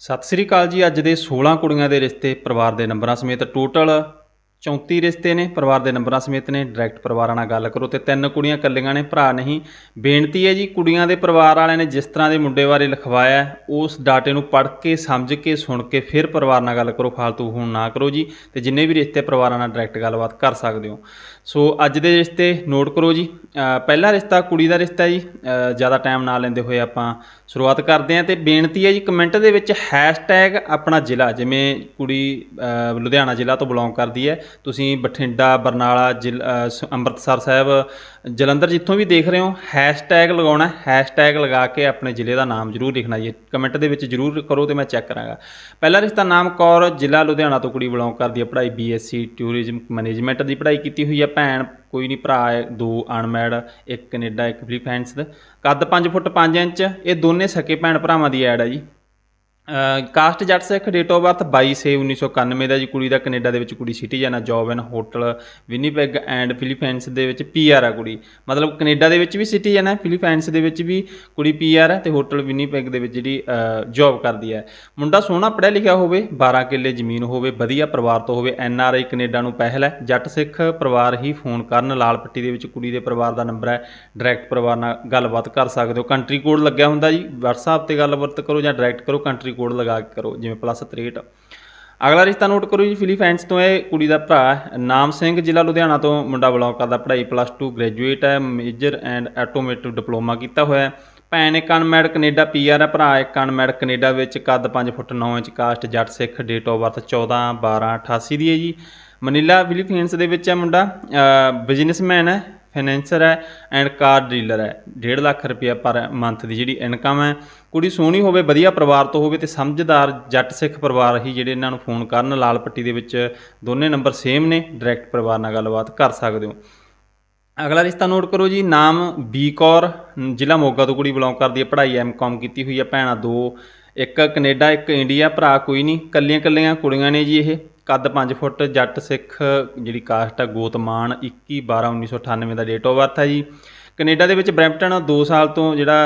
ਸਤਿ ਸ੍ਰੀ ਅਕਾਲ ਜੀ। ਅੱਜ ਦੇ 16 ਕੁੜੀਆਂ ਦੇ ਰਿਸ਼ਤੇ ਪਰਿਵਾਰ ਦੇ ਨੰਬਰਾਂ ਸਮੇਤ ਟੋਟਲ 34 ਰਿਸ਼ਤੇ ਨੇ। ਪਰਿਵਾਰ ਦੇ ਨੰਬਰਾਂ ਸਮੇਤ ਨੇ। ਡਾਇਰੈਕਟ ਪਰਿਵਾਰਾਂ ਨਾਲ ਗੱਲ ਕਰੋ ਤੇ ਤਿੰਨ ਕੁੜੀਆਂ ਇਕੱਲੀਆਂ ਨੇ, ਭਰਾ ਨਹੀਂ। ਬੇਨਤੀ ਹੈ ਜੀ, ਕੁੜੀਆਂ ਦੇ ਪਰਿਵਾਰ ਵਾਲਿਆਂ ਨੇ ਜਿਸ ਤਰ੍ਹਾਂ ਦੇ ਮੁੰਡੇ ਬਾਰੇ ਲਿਖਵਾਇਆ ਉਸ ਡਾਟੇ ਨੂੰ ਪੜ੍ਹ ਕੇ, ਸਮਝ ਕੇ, ਸੁਣ ਕੇ ਫਿਰ ਪਰਿਵਾਰ ਨਾਲ ਗੱਲ ਕਰੋ। ਫालतू ਹੁਣ ਨਾ ਕਰੋ ਜੀ ਤੇ ਜਿੰਨੇ ਵੀ ਰਿਸ਼ਤੇ ਪਰਿਵਾਰਾਂ ਨਾਲ ਡਾਇਰੈਕਟ ਗੱਲਬਾਤ ਕਰ ਸਕਦੇ ਹੋ। ਸੋ ਅੱਜ ਦੇ ਰਿਸ਼ਤੇ ਨੋਟ ਕਰੋ ਜੀ। ਪਹਿਲਾ ਰਿਸ਼ਤਾ ਕੁੜੀ ਦਾ ਰਿਸ਼ਤਾ ਜੀ। ਜ਼ਿਆਦਾ ਟਾਈਮ ਨਾ ਲੈਂਦੇ ਹੋਏ ਆਪਾਂ ਸ਼ੁਰੂਆਤ ਕਰਦੇ ਹਾਂ ਤੇ ਬੇਨਤੀ ਹੈ ਜੀ ਕਮੈਂਟ ਦੇ ਵਿੱਚ ਹੈਸ਼ਟੈਗ ਆਪਣਾ ਜ਼ਿਲ੍ਹਾ, ਜਿਵੇਂ ਕੁੜੀ ਲੁਧਿਆਣਾ ਜ਼ਿਲ੍ਹਾ ਤੋਂ ਬਿਲੋਂਗ ਕਰਦੀ ਹੈ। ਤੁਸੀਂ ਬਠਿੰਡਾ, ਬਰਨਾਲਾ ਜ਼ਿਲ੍ਹਾ ਸ- ਅੰਮ੍ਰਿਤਸਰ ਸਾਹਿਬ, ਜਲੰਧਰ ਜਿੱਥੋਂ ਵੀ ਦੇਖ ਰਹੇ ਹੋ ਹੈਸ਼ਟੈਗ ਲਗਾਉਣਾ ਹੈਸ਼ਟੈਗ ਲਗਾ ਕੇ ਆਪਣੇ ਜ਼ਿਲ੍ਹੇ ਦਾ ਨਾਮ ਜ਼ਰੂਰ ਲਿਖਣਾ ਜੀ। ਕਮੈਂਟ ਦੇ ਵਿੱਚ ਜ਼ਰੂਰ ਕਰੋ ਤੇ ਮੈਂ ਚੈੱਕ ਕਰਾਂਗਾ। ਪਹਿਲਾ ਰਿਸ਼ਤਾ ਨਾਮ ਕੌਰ, ਜ਼ਿਲ੍ਹਾ ਲੁਧਿਆਣਾ ਤੋਂ ਕੁੜੀ ਬਿਲੋਂਗ ਕਰਦੀ ਹੈ। ਪੜ੍ਹਾਈ ਬੀਐਸਸੀ ਟੂਰਿਜ਼ਮ ਮੈਨੇਜਮੈਂਟ ਦੀ ਪੜ੍ਹਾਈ ਕੀਤੀ ਹੋਈ ਹੈ। ਭੈਣ, ਕੋਈ ਨਹੀਂ ਭਰਾ ਹੈ, ਦੋ ਅਨਮੈਡ ਇੱਕ ਕੈਨੇਡਾ, ਇੱਕ ਫਿਲੀਪਾਈਨਸ ਦਾ ਕੱਦ 5 ਫੁੱਟ 5 ਇੰਚ, ਇਹ ਦੋਨੇ ਸਕੇ ਭੈਣ ਭਰਾਵਾਂ ਦੀ ਐਡ ਹੈ ਜੀ। Caste Jatt Sikh date of birth 22 ਸੇ 1991 ਦਾ ਜੀ। ਕੁੜੀ ਦਾ ਕੈਨੇਡਾ ਦੇ ਵਿੱਚ ਕੁੜੀ ਸਿਟੀਜ਼ਨ ਆ, job in hotel, Winnipeg and Philippines ਦੇ ਵਿੱਚ ਪੀਆਰ ਆ ਕੁੜੀ। ਮਤਲਬ ਕੈਨੇਡਾ ਦੇ ਵਿੱਚ ਵੀ ਸਿਟੀਜ਼ਨ ਹੈ, ਫਿਲੀਪਾਈਨਸ ਦੇ ਵਿੱਚ ਵੀ ਕੁੜੀ ਪੀਆਰ ਹੈ ਤੇ ਹੋਟਲ ਵਿਨੀਪੈਗ ਦੇ ਵਿੱਚ ਜਿਹੜੀ ਜੌਬ ਕਰਦੀ ਹੈ। ਮੁੰਡਾ ਸੋਹਣਾ ਪੜ੍ਹਿਆ ਲਿਖਿਆ ਹੋਵੇ 12 ਕਿੱਲੇ ਜ਼ਮੀਨ ਹੋਵੇ, ਵਧੀਆ ਪਰਿਵਾਰ ਤੋਂ ਹੋਵੇ, ਐਨ ਆਰ ਆਈ ਕੈਨੇਡਾ ਨੂੰ ਪਹਿਲ ਹੈ। ਜੱਟ ਸਿੱਖ ਪਰਿਵਾਰ ਹੀ ਫੋਨ ਕਰਨ, ਲਾਲ ਪੱਟੀ ਦੇ ਵਿੱਚ ਕੁੜੀ ਦੇ ਪਰਿਵਾਰ ਦਾ ਨੰਬਰ ਹੈ, ਡਾਇਰੈਕਟ ਪਰਿਵਾਰ ਨਾਲ ਗੱਲਬਾਤ ਕਰ ਸਕਦੇ ਹੋ। ਕੰਟਰੀ ਕੋਡ ਲੱਗਿਆ ਹੁੰਦਾ ਜੀ, WhatsApp ਤੇ ਗੱਲਬਾਤ ਕਰੋ ਜਾਂ ਡਾਇਰੈਕਟ ਕਰੋ, ਕੰਟਰੀ ਕੋਡ ਲਗਾ ਕੇ ਕਰੋ, ਜਿਵੇਂ +63 ਅਗਲਾ ਰਿਸ਼ਤਾ ਨੋਟ ਕਰੋ ਜੀ ਫਿਲੀਪਾਈਨਸ ਤੋਂ ਇਹ ਕੁੜੀ ਦਾ ਭਰਾ ਨਾਮ ਸਿੰਘ, ਜ਼ਿਲ੍ਹਾ ਲੁਧਿਆਣਾ ਤੋਂ ਮੁੰਡਾ ਬਿਲੋਂਗ ਕਰਦਾ, ਪੜ੍ਹਾਈ ਪਲੱਸ +2 ਗ੍ਰੈਜੂਏਟ ਹੈ ਮੇਜਰ ਐਂਡ ਆਟੋਮੋਟਿਵ ਡਿਪਲੋਮਾ ਕੀਤਾ ਹੋਇਆ ਹੈ। ਭੈਣ ਇੱਕ ਅਨਮੈਡ ਕੈਨੇਡਾ ਪੀਆਰ ਹੈ, ਭਰਾ ਇੱਕ ਅਨਮੈਡ ਕੈਨੇਡਾ ਵਿੱਚ ਕੱਦ 5 foot 9 inch caste Jatt Sikh date of birth 14 12 88 ਦੀ ਹੈ ਜੀ। ਮਨੀਲਾ ਫਿਲੀਪੀਨਸ ਦੇ ਵਿੱਚ ਹੈ ਮੁੰਡਾ। ਬਿਜ਼ਨਸਮੈਨ ਹੈ। ਫਾਈਨੈਂਸਰ ਹੈ ਐਂਡ ਕਾਰ ਡੀਲਰ ਹੈ। 1.5 ਲੱਖ ਰੁਪਏ ਪਰ ਮੰਥ ਦੀ ਜਿਹੜੀ ਇਨਕਮ ਹੈ। ਕੁੜੀ ਸੋਹਣੀ ਹੋਵੇ, ਵਧੀਆ ਪਰਿਵਾਰ ਤੋਂ ਹੋਵੇ ਤੇ ਸਮਝਦਾਰ, ਜੱਟ ਸਿੱਖ ਪਰਿਵਾਰ ਹੀ ਜਿਹੜੇ ਇਹਨਾਂ ਨੂੰ ਫੋਨ ਕਰਨ, ਲਾਲ ਪੱਟੀ ਦੇ ਵਿੱਚ ਦੋਨੇ ਨੰਬਰ ਸੇਮ ਨੇ। ਡਾਇਰੈਕਟ ਪਰਿਵਾਰ ਨਾਲ ਗੱਲਬਾਤ ਕਰ ਸਕਦੇ ਹੋ। ਅਗਲਾ ਰਿਸ਼ਤਾ ਨੋਟ ਕਰੋ ਜੀ, ਨਾਮ ਬੀ ਕੌਰ, ਜ਼ਿਲ੍ਹਾ ਮੋਗਾ ਤੋਂ ਕੁੜੀ ਬਿਲੋਂਗ ਕਰਦੀ ਹੈ। ਪੜ੍ਹਾਈ ਐਮਕਾਮ ਕੀਤੀ ਹੋਈ ਹੈ। ਭੈਣਾਂ ਦੋ, ਇੱਕ ਕੈਨੇਡਾ, ਇੱਕ ਇੰਡੀਆ, ਭਰਾ ਕੋਈ ਨਹੀਂ। ਕੱਲੀਆਂ ਕੱਲੀਆਂ ਕੁੜੀਆਂ ਨੇ ਜੀ ਇਹ। ਕੱਦ 5 ਫੁੱਟ, ਜੱਟ ਸਿੱਖ, ਜਿਹੜੀ ਕਾਸਟ ਹੈ ਗੋਤਮਾਨ 21 12 1998 ਦਾ ਡੇਟ ਆਫ ਬਰਥ ਹੈ ਜੀ। ਕੈਨੇਡਾ ਦੇ ਵਿੱਚ ਬਰੈਂਪਟਨ 2 ਸਾਲ ਤੋਂ ਜਿਹੜਾ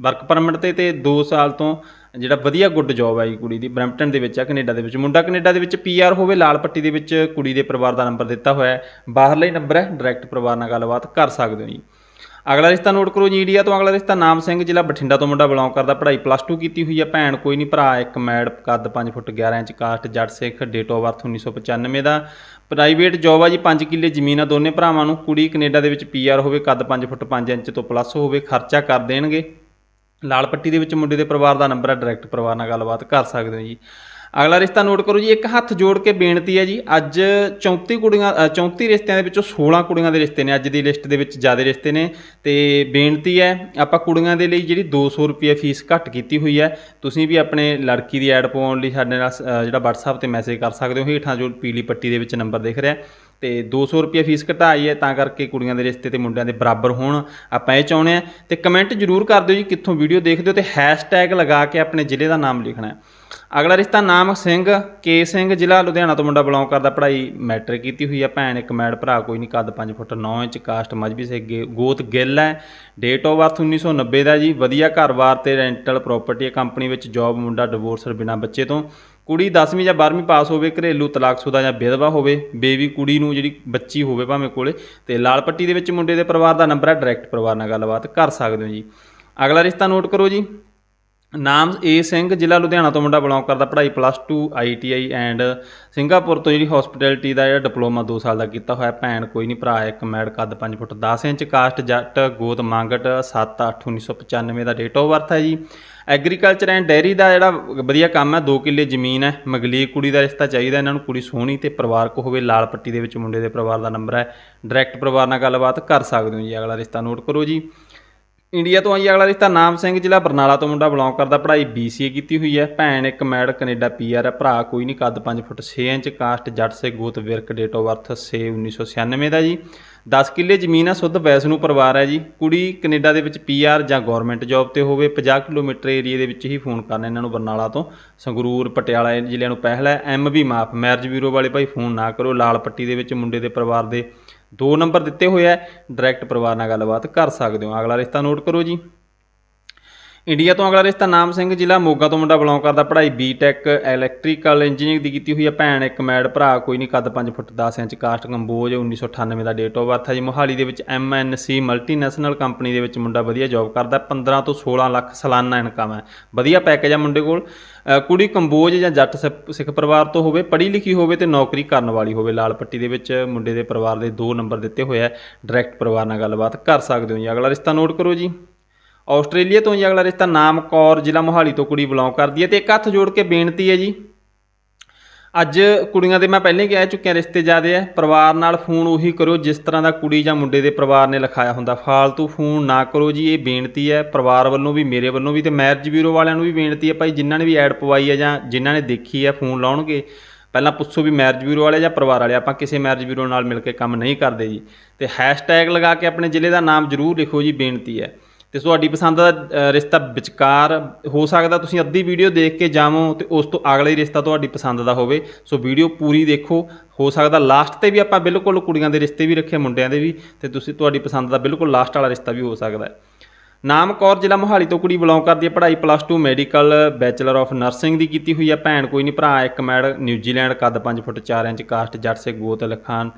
ਵਰਕ ਪਰਮਿਟ ਤੇ ਤੇ 2 ਸਾਲ ਤੋਂ ਜਿਹੜਾ ਵਧੀਆ ਗੁੱਡ ਜੌਬ ਹੈ ਜੀ ਕੁੜੀ ਦੀ, ਬਰੈਂਪਟਨ ਦੇ ਵਿੱਚ ਆ ਕੈਨੇਡਾ ਦੇ ਵਿੱਚ। ਮੁੰਡਾ ਕੈਨੇਡਾ ਦੇ ਵਿੱਚ ਪੀਆਰ ਹੋਵੇ, ਲਾਲ ਪੱਟੀ ਦੇ ਵਿੱਚ ਕੁੜੀ ਦੇ ਪਰਿਵਾਰ ਦਾ ਨੰਬਰ ਦਿੱਤਾ ਹੋਇਆ ਹੈ। ਬਾਹਰਲਾ ਹੀ ਨੰਬਰ ਹੈ ਡਾਇਰੈਕਟ ਪਰਿਵਾਰ ਨਾਲ ਗੱਲਬਾਤ ਕਰ ਸਕਦੇ ਹੋ ਜੀ। ਅਗਲਾ ਰਿਸ਼ਤਾ ਨੋਟ ਕਰੋ ਜੀ, ਇੰਡੀਆ ਤੋਂ ਅਗਲਾ ਰਿਸ਼ਤਾ ਨਾਮ ਸਿੰਘ, ਜ਼ਿਲ੍ਹਾ ਬਠਿੰਡਾ ਤੋਂ ਮੁੰਡਾ ਬਿਲੋਂਗ ਕਰਦਾ, ਪੜ੍ਹਾਈ ਪਲੱਸ +2 ਕੀਤੀ ਹੋਈ ਹੈ ਭੈਣ, ਕੋਈ ਨਹੀਂ ਭਰਾ, ਇੱਕ ਮੈਡ, ਕੱਦ 5 ਫੁੱਟ 11 inch, caste, Jatt Sikh date of birth 1995 ਦਾ ਪ੍ਰਾਈਵੇਟ ਜੌਬ ਆ ਜੀ 5 ਕਿੱਲੇ ਜ਼ਮੀਨ ਆ ਦੋਨੇ ਭਰਾਵਾਂ ਨੂੰ, ਕੁੜੀ ਕੈਨੇਡਾ ਦੇ ਵਿੱਚ ਪੀਆਰ ਹੋਵੇ, ਕੱਦ 5 ਫੁੱਟ 5 ਇੰਚ ਤੋਂ ਪਲੱਸ ਹੋਵੇ, ਖਰਚਾ ਕਰ ਦੇਣਗੇ। ਲਾਲ ਪੱਟੀ ਦੇ ਵਿੱਚ ਮੁੰਡੇ ਦੇ ਪਰਿਵਾਰ ਦਾ ਨੰਬਰ ਹੈ ਡਾਇਰੈਕਟ ਪਰਿਵਾਰ ਨਾਲ ਗੱਲਬਾਤ ਕਰ ਸਕਦੇ ਹੋ ਜੀ। ਅਗਲਾ ਰਿਸ਼ਤਾ ਨੋਟ ਕਰੋ ਜੀ ਇੱਕ ਹੱਥ ਜੋੜ ਕੇ ਬੇਨਤੀ ਹੈ ਜੀ ਅੱਜ 34 ਕੁੜੀਆਂ ਅ, 34 ਰਿਸ਼ਤਿਆਂ ਦੇ ਵਿੱਚੋਂ 16 ਕੁੜੀਆਂ ਦੇ ਰਿਸ਼ਤੇ ਨੇ ਅੱਜ ਦੀ ਲਿਸਟ ਦੇ ਵਿੱਚ ਜ਼ਿਆਦਾ ਰਿਸ਼ਤੇ ਨੇ ਤੇ ਬੇਨਤੀ ਹੈ ਆਪਾਂ ਕੁੜੀਆਂ ਦੇ ਲਈ ਜਿਹੜੀ 200 ਰੁਪਏ ਫੀਸ ਘੱਟ ਕੀਤੀ ਹੋਈ ਹੈ ਤੁਸੀਂ ਵੀ ਆਪਣੇ ਲੜਕੀ ਦੀ ਐਡ ਪਾਉਣ ਲਈ ਸਾਡੇ ਨਾਲ ਜਿਹੜਾ WhatsApp ਤੇ ਮੈਸੇਜ ਕਰ ਸਕਦੇ ਹੋ ਹੇਠਾਂ ਜੋ ਪੀਲੀ ਪੱਟੀ ਦੇ ਵਿੱਚ ਨੰਬਰ ਦਿਖ ਰਿਹਾ ਤੇ 200 ਰੁਪਏ ਫੀਸ ਘਟਾਈ ਹੈ, ਤਾਂ ਕਰਕੇ ਕੁੜੀਆਂ ਦੇ ਰਿਸ਼ਤੇ ਤੇ ਮੁੰਡਿਆਂ ਦੇ ਬਰਾਬਰ ਹੋਣ ਆਪਾਂ ਇਹ ਚਾਹੁੰਦੇ ਆ ਤੇ ਕਮੈਂਟ ਜ਼ਰੂਰ ਕਰ ਦਿਓ ਜੀ, ਕਿੱਥੋਂ ਵੀਡੀਓ ਦੇਖਦੇ ਹੋ ਤੇ ਹੈਸ਼ਟੈਗ ਲਗਾ ਕੇ ਆਪਣੇ ਜ਼ਿਲ੍ਹੇ ਦਾ ਨਾਮ ਲਿਖਣਾ ਹੈ। ਅਗਲਾ ਰਿਸ਼ਤਾ ਨਾਮ ਸਿੰਘ ਕੇ ਸਿੰਘ, ਜ਼ਿਲ੍ਹਾ ਲੁਧਿਆਣਾ ਤੋਂ ਮੁੰਡਾ ਬਿਲੋਂਗ ਕਰਦਾ, ਪੜ੍ਹਾਈ ਮੈਟ੍ਰਿਕ ਕੀਤੀ ਹੋਈ ਹੈ ਭੈਣ, ਇੱਕ ਮੈਡ ਭਰਾ, ਕੋਈ ਨਹੀਂ ਕੱਦ 5 ਫੁੱਟ 9 ਇੰਚ, ਕਾਸਟ ਮਜਬੀ ਸੇ ਗੇ- ਗੋਤ ਗਿੱਲ ਹੈ। ਡੇਟ ਆਫ ਬਰਥ 1990 ਦਾ ਜੀ, ਵਧੀਆ ਘਰ-ਬਾਰ ਤੇ ਰੈਂਟਲ ਪ੍ਰਾਪਰਟੀ ਕੰਪਨੀ ਵਿੱਚ ਜੌਬ ਮੁੰਡਾ ਡਿਵੋਰਸਰ ਬਿਨਾ ਬੱਚੇ ਤੋਂ। ਕੁੜੀ 10ਵੀਂ ਜਾਂ 12ਵੀਂ ਪਾਸ ਹੋਵੇ, ਘਰੇਲੂ ਤਲਾਕਸ਼ੁਦਾ ਜਾਂ ਵਿਧਵਾ ਹੋਵੇ ਬੇਬੀ ਕੁੜੀ ਨੂੰ ਜਿਹੜੀ ਬੱਚੀ ਹੋਵੇ ਭਾਵੇਂ ਕੋਲੇ, ਤੇ ਲਾਲ ਪੱਟੀ ਦੇ ਵਿੱਚ ਮੁੰਡੇ ਦੇ ਪਰਿਵਾਰ ਦਾ ਨੰਬਰ ਹੈ ਡਾਇਰੈਕਟ ਪਰਿਵਾਰ ਨਾਲ ਗੱਲਬਾਤ ਕਰ ਸਕਦੇ ਹੋ ਜੀ। ਅਗਲਾ ਰਿਸ਼ਤਾ ਨੋਟ ਕਰੋ ਜੀ। ਨਾਮ ਏ ਸਿੰਘ, ਜ਼ਿਲ੍ਹਾ ਲੁਧਿਆਣਾ ਤੋਂ ਮੁੰਡਾ ਬਿਲੋਂਗ ਕਰਦਾ, ਪੜ੍ਹਾਈ ਪਲੱਸ +2 ਆਈਟੀਆਈ ਐਂਡ ਸਿੰਗਾਪੁਰ ਤੋਂ ਜਿਹੜੀ ਹਸਪੀਟੈਲਿਟੀ ਦਾ ਜਿਹੜਾ ਡਿਪਲੋਮਾ 2 ਸਾਲ ਦਾ ਕੀਤਾ ਹੋਇਆ, ਭੈਣ ਕੋਈ ਨਹੀਂ ਭਰਾ ਇੱਕ ਮੈਡ ਕੱਦ 5 ਫੁੱਟ 10 ਇੰਚ, ਕਾਸਟ, ਜੱਟ, ਗੋਤ, ਮੰਗਟ 7 8 1995 ਦਾ ਡੇਟ ਆਫ ਬਰਥ ਹੈ ਜੀ। ਐਗਰੀਕਲਚਰ ਐਂਡ ਡੈਰੀ ਦਾ ਜਿਹੜਾ ਵਧੀਆ ਕੰਮ ਹੈ 2 ਕਿੱਲੇ ਜ਼ਮੀਨ ਹੈ ਮਗਲੀ ਕੁੜੀ ਦਾ ਰਿਸ਼ਤਾ ਚਾਹੀਦਾ, ਇਹਨਾਂ ਨੂੰ ਕੁੜੀ ਸੋਹਣੀ ਤੇ ਪਰਿਵਾਰਕ ਹੋਵੇ, ਲਾਲ ਪੱਟੀ ਦੇ ਵਿੱਚ ਮੁੰਡੇ ਦੇ ਪਰਿਵਾਰ ਦਾ ਨੰਬਰ ਹੈ। ਡਾਇਰੈਕਟ ਪਰਿਵਾਰ ਨਾਲ ਗੱਲਬਾਤ ਕਰ ਸਕਦੇ ਹੋ ਜੀ, ਅਗਲਾ ਰਿਸ਼ਤਾ ਨੋਟ ਕਰੋ ਜੀ। ਇੰਡੀਆ ਤੋਂ ਆਈ ਅਗਲਾ ਰਿਸ਼ਤਾ ਨਾਮ ਸਿੰਘ, ਜ਼ਿਲ੍ਹਾ ਬਰਨਾਲਾ ਤੋਂ ਮੁੰਡਾ ਬਿਲੋਂਗ ਕਰਦਾ, ਪੜ੍ਹਾਈ BCA ਕੀਤੀ ਹੋਈ ਹੈ। ਭੈਣ ਇੱਕ ਮੈਡ ਕੈਨੇਡਾ ਪੀਆਰ ਹੈ, ਭਰਾ ਕੋਈ ਨਹੀਂ, ਕੱਦ 5 ਫੁੱਟ 6 ਇੰਚ, ਕਾਸਟ ਜੱਟ ਸੇ ਗੋਤ ਵਿਰਕ ਡੇਟ ਆਫ ਬਰਥ 6 1996 ਦਾ ਜੀ। 10 ਕਿੱਲੇ ਜ਼ਮੀਨ ਹੈ, ਸੁੱਧ ਵੈਸ਼ਨੂੰ ਪਰਿਵਾਰ ਹੈ ਜੀ। ਕੁੜੀ ਕੈਨੇਡਾ ਦੇ ਵਿੱਚ ਪੀਆਰ ਜਾਂ ਗਵਰਨਮੈਂਟ ਜੌਬ ਤੇ ਹੋਵੇ 50 ਕਿਲੋਮੀਟਰ ਏਰੀਆ ਦੇ ਵਿੱਚ ਹੀ ਫੋਨ ਕਰਨਾ ਇਹਨਾਂ ਨੂੰ ਬਰਨਾਲਾ ਤੋਂ। ਸੰਗਰੂਰ, ਪਟਿਆਲਾ ਜ਼ਿਲ੍ਹਿਆਂ ਨੂੰ ਪਹਿਲਾ ਹੈ। ਐਮ ਵੀ ਮਾਫ ਮੈਰਿਜ ਬਿਊਰੋ ਵਾਲੇ ਭਾਈ ਫੋਨ ਨਾ ਕਰੋ ਲਾਲ ਪੱਟੀ ਦੇ ਵਿੱਚ ਮੁੰਡੇ ਦੇ ਪਰਿਵਾਰ ਦੇ ਦੋ ਨੰਬਰ ਦਿੱਤੇ ਹੋਏ ਆ। ਡਾਇਰੈਕਟ ਪਰਿਵਾਰ ਨਾਲ ਗੱਲਬਾਤ ਕਰ ਸਕਦੇ ਹੋ। ਅਗਲਾ ਰਿਸ਼ਤਾ ਨੋਟ ਕਰੋ ਜੀ। ਇੰਡੀਆ ਤੋਂ ਅਗਲਾ ਰਿਸ਼ਤਾ ਨਾਮ ਸਿੰਘ, ਜ਼ਿਲ੍ਹਾ ਮੋਗਾ ਤੋਂ ਮੁੰਡਾ ਬਿਲੋਂਗ ਕਰਦਾ। ਪੜ੍ਹਾਈ ਬੀਟੈਕ ਇਲੈਕਟ੍ਰੀਕਲ ਇੰਜੀਨੀਅਰਿੰਗ ਦੀ ਕੀਤੀ ਹੋਈ ਹੈ ਭੈਣ, ਇੱਕ ਮੈਡ ਭਰਾ, ਕੋਈ ਨਹੀਂ, ਕੱਦ 5 ਫੁੱਟ 10 ਇੰਚ ਕਾਸਟ ਕੰਬੋਜ 1998 ਦਾ ਡੇਟ ਆਫ ਬਰਥ ਹੈ ਜੀ। ਮੋਹਾਲੀ ਦੇ ਵਿੱਚ ਐਮਐਨਸੀ ਮਲਟੀਨੈਸ਼ਨਲ ਕੰਪਨੀ ਦੇ ਵਿੱਚ ਮੁੰਡਾ ਵਧੀਆ ਜੌਬ ਕਰਦਾ। 15 ਤੋਂ 16 ਲੱਖ ਸਾਲਾਨਾ ਇਨਕਮ ਹੈ ਵਧੀਆ ਪੈਕੇਜ ਹੈ ਮੁੰਡੇ ਕੋਲ। ਕੁੜੀ ਕੰਬੋਜ ਜਾਂ ਜੱਟ ਸਿੱਖ ਸਿੱਖ ਪਰਿਵਾਰ ਤੋਂ ਹੋਵੇ, ਪੜ੍ਹੀ ਲਿਖੀ ਹੋਵੇ ਤੇ ਨੌਕਰੀ ਕਰਨ ਵਾਲੀ ਹੋਵੇ, ਲਾਲ ਪੱਟੀ ਦੇ ਵਿੱਚ ਮੁੰਡੇ ਦੇ ਪਰਿਵਾਰ ਦੇ ਦੋ ਨੰਬਰ ਦਿੱਤੇ ਹੋਏ ਆ। ਡਾਇਰੈਕਟ ਪਰਿਵਾਰ ਨਾਲ ਗੱਲਬਾਤ ਕਰ ਸਕਦੇ ਹੋ ਜੀ। ਅਗਲਾ ਰਿਸ਼ਤਾ ਨੋਟ ਕਰੋ ਜੀ। ਆਸਟ੍ਰੇਲੀਆ ਤੋਂ ਹੀ ਅਗਲਾ ਰਿਸ਼ਤਾ ਨਾਮ ਕੌਰ ਜ਼ਿਲ੍ਹਾ ਮੋਹਾਲੀ ਤੋਂ ਕੁੜੀ ਬਿਲੋਂਗ ਕਰਦੀ ਹੈ ਤੇ ਇੱਕ ਹੱਥ ਜੋੜ ਕੇ ਬੇਨਤੀ ਹੈ ਜੀ। ਅੱਜ ਕੁੜੀਆਂ ਦੇ ਮੈਂ ਪਹਿਲਾਂ ਹੀ ਕਹਿ ਚੁੱਕਿਆ ਰਿਸ਼ਤੇ ਜ਼ਿਆਦੇ ਆ, ਪਰਿਵਾਰ ਨਾਲ ਫੋਨ ਉਹੀ ਕਰੋ ਜਿਸ ਤਰ੍ਹਾਂ ਦਾ ਕੁੜੀ ਜਾਂ ਮੁੰਡੇ ਦੇ ਪਰਿਵਾਰ ਨੇ ਲਿਖਾਇਆ ਹੁੰਦਾ। ਫਾਲਤੂ ਫੋਨ ਨਾ ਕਰੋ ਜੀ, ਇਹ ਬੇਨਤੀ ਹੈ। ਪਰਿਵਾਰ ਵੱਲੋਂ ਵੀ, ਮੇਰੇ ਵੱਲੋਂ ਵੀ ਤੇ ਮੈਰਿਜ ਬਿਊਰੋ ਵਾਲਿਆਂ ਨੂੰ ਵੀ ਬੇਨਤੀ ਹੈ ਭਾਈ, ਜਿਨ੍ਹਾਂ ਨੇ ਵੀ ਐਡ ਪਵਾਈ ਹੈ ਜਾਂ ਜਿਨ੍ਹਾਂ ਨੇ ਦੇਖੀ ਹੈ ਫੋਨ ਲਾਉਣਗੇ, ਪਹਿਲਾਂ ਪੁੱਛੋ ਵੀ ਮੈਰਿਜ ਬਿਊਰੋ ਵਾਲੇ ਜਾਂ ਪਰਿਵਾਰ ਵਾਲੇ, ਆਪਾਂ ਕਿਸੇ ਮੈਰਿਜ ਬਿਊਰੋ ਨਾਲ ਮਿਲ ਕੇ ਕੰਮ ਨਹੀਂ ਕਰਦੇ ਜੀ। ਤੇ ਹੈਸ਼ਟੈਗ ਲਗਾ ਕੇ ਆਪਣੇ ਜ਼ਿਲ੍ਹੇ ਦਾ ਨਾਮ ਜ਼ਰੂਰ ਲਿਖੋ ਜੀ, ਬੇਨਤੀ ਹੈ। ਤੇ ਤੁਹਾਡੀ ਪਸੰਦ ਦਾ ਰਿਸ਼ਤਾ ਵਿਚਕਾਰ ਹੋ ਸਕਦਾ ਤੁਸੀਂ ਅੱਧੀ ਵੀਡੀਓ ਦੇਖ ਕੇ ਜਾਵੋ ਤੇ ਉਸ ਤੋਂ ਅਗਲਾ ਰਿਸ਼ਤਾ ਤੁਹਾਡੀ ਪਸੰਦ ਦਾ ਹੋਵੇ। ਸੋ ਵੀਡੀਓ ਪੂਰੀ ਦੇਖੋ। ਹੋ ਸਕਦਾ ਲਾਸਟ ਤੇ ਵੀ ਆਪਾਂ ਬਿਲਕੁਲ ਕੁੜੀਆਂ ਦੇ ਰਿਸ਼ਤੇ ਵੀ ਰੱਖੇ, ਮੁੰਡਿਆਂ ਦੇ ਵੀ ਤੇ ਤੁਸੀਂ ਤੁਹਾਡੀ ਪਸੰਦ ਦਾ ਬਿਲਕੁਲ ਲਾਸਟ ਵਾਲਾ ਰਿਸ਼ਤਾ ਵੀ ਹੋ ਸਕਦਾ ਹੈ। ਨਾਮ ਕੌਰ ਜ਼ਿਲ੍ਹਾ ਮੋਹਾਲੀ ਤੋਂ ਕੁੜੀ ਬਿਲੋਂਗ ਕਰਦੀ ਹੈ। ਪੜ੍ਹਾਈ plus 2 medical bachelor of nursing ਦੀ ਕੀਤੀ ਹੋਈ ਹੈ ਭੈਣ, ਕੋਈ ਨਹੀਂ ਭਰਾ, ਇੱਕ ਮੈਡ ਨਿਊਜ਼ੀਲੈਂਡ ਕੱਦ 5 ਫੁੱਟ 4 ਇੰਚ, ਕਾਸਟ ਜੱਟ ਸੇ ਗੋਤ ਲਖਾਨ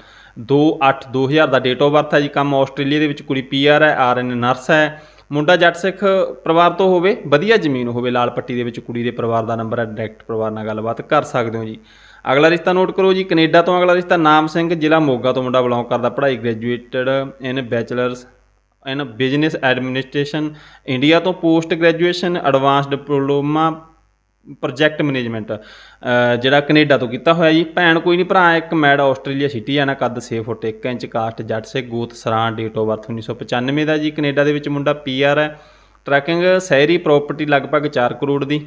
28 2000 ਦਾ ਡੇਟ ਆਫ ਬਰਥ ਹੈ ਜੀ। ਕੰਮ ਆਸਟ੍ਰੇਲੀਆ ਦੇ ਵਿੱਚ ਕੁੜੀ ਪੀਆਰ ਹੈ ਆਰਐਨ ਨਰਸ ਹੈ। ਮੁੰਡਾ ਜੱਟ ਸਿੱਖ ਪਰਿਵਾਰ ਤੋਂ ਹੋਵੇ, ਵਧੀਆ ਜ਼ਮੀਨ ਹੋਵੇ, ਲਾਲ ਪੱਟੀ ਦੇ ਵਿੱਚ ਕੁੜੀ ਦੇ ਪਰਿਵਾਰ ਦਾ ਨੰਬਰ ਹੈ ਡਾਇਰੈਕਟ ਪਰਿਵਾਰ ਨਾਲ ਗੱਲਬਾਤ ਕਰ ਸਕਦੇ ਹੋ ਜੀ। ਅਗਲਾ ਰਿਸ਼ਤਾ ਨੋਟ ਕਰੋ ਜੀ, ਕੈਨੇਡਾ ਤੋਂ ਅਗਲਾ ਰਿਸ਼ਤਾ ਨਾਮ ਸਿੰਘ, ਜ਼ਿਲ੍ਹਾ ਮੋਗਾ ਤੋਂ ਮੁੰਡਾ ਬਿਲੋਂਗ ਕਰਦਾ, ਪੜ੍ਹਾਈ graduated in bachelors in business administration India ਤੋਂ post graduation advance diploma project management ਜਿਹੜਾ ਕੈਨੇਡਾ ਤੋਂ ਕੀਤਾ ਹੋਇਆ ਜੀ। ਭੈਣ ਕੋਈ ਨਹੀਂ, ਭਰਾ ਇੱਕ ਮੈਡ ਆਸਟ੍ਰੇਲੀਆ ਸਿਟੀਜ਼ਨ ਆ ਕੱਦ 6 ਫੁੱਟ 1 ਇੰਚ, ਕਾਸਟ ਜੱਟ ਸੇ ਗੋਤ ਸਰਾਂ ਡੇਟ ਆਫ ਬਰਥ 1995 ਦਾ ਜੀ। ਕੈਨੇਡਾ ਦੇ ਵਿੱਚ ਮੁੰਡਾ ਪੀਆਰ ਹੈ। ਟਰੈਕਿੰਗ ਸ਼ਹਿਰੀ ਪ੍ਰਾਪਰਟੀ ਲਗਭਗ 4 ਕਰੋੜ ਦੀ।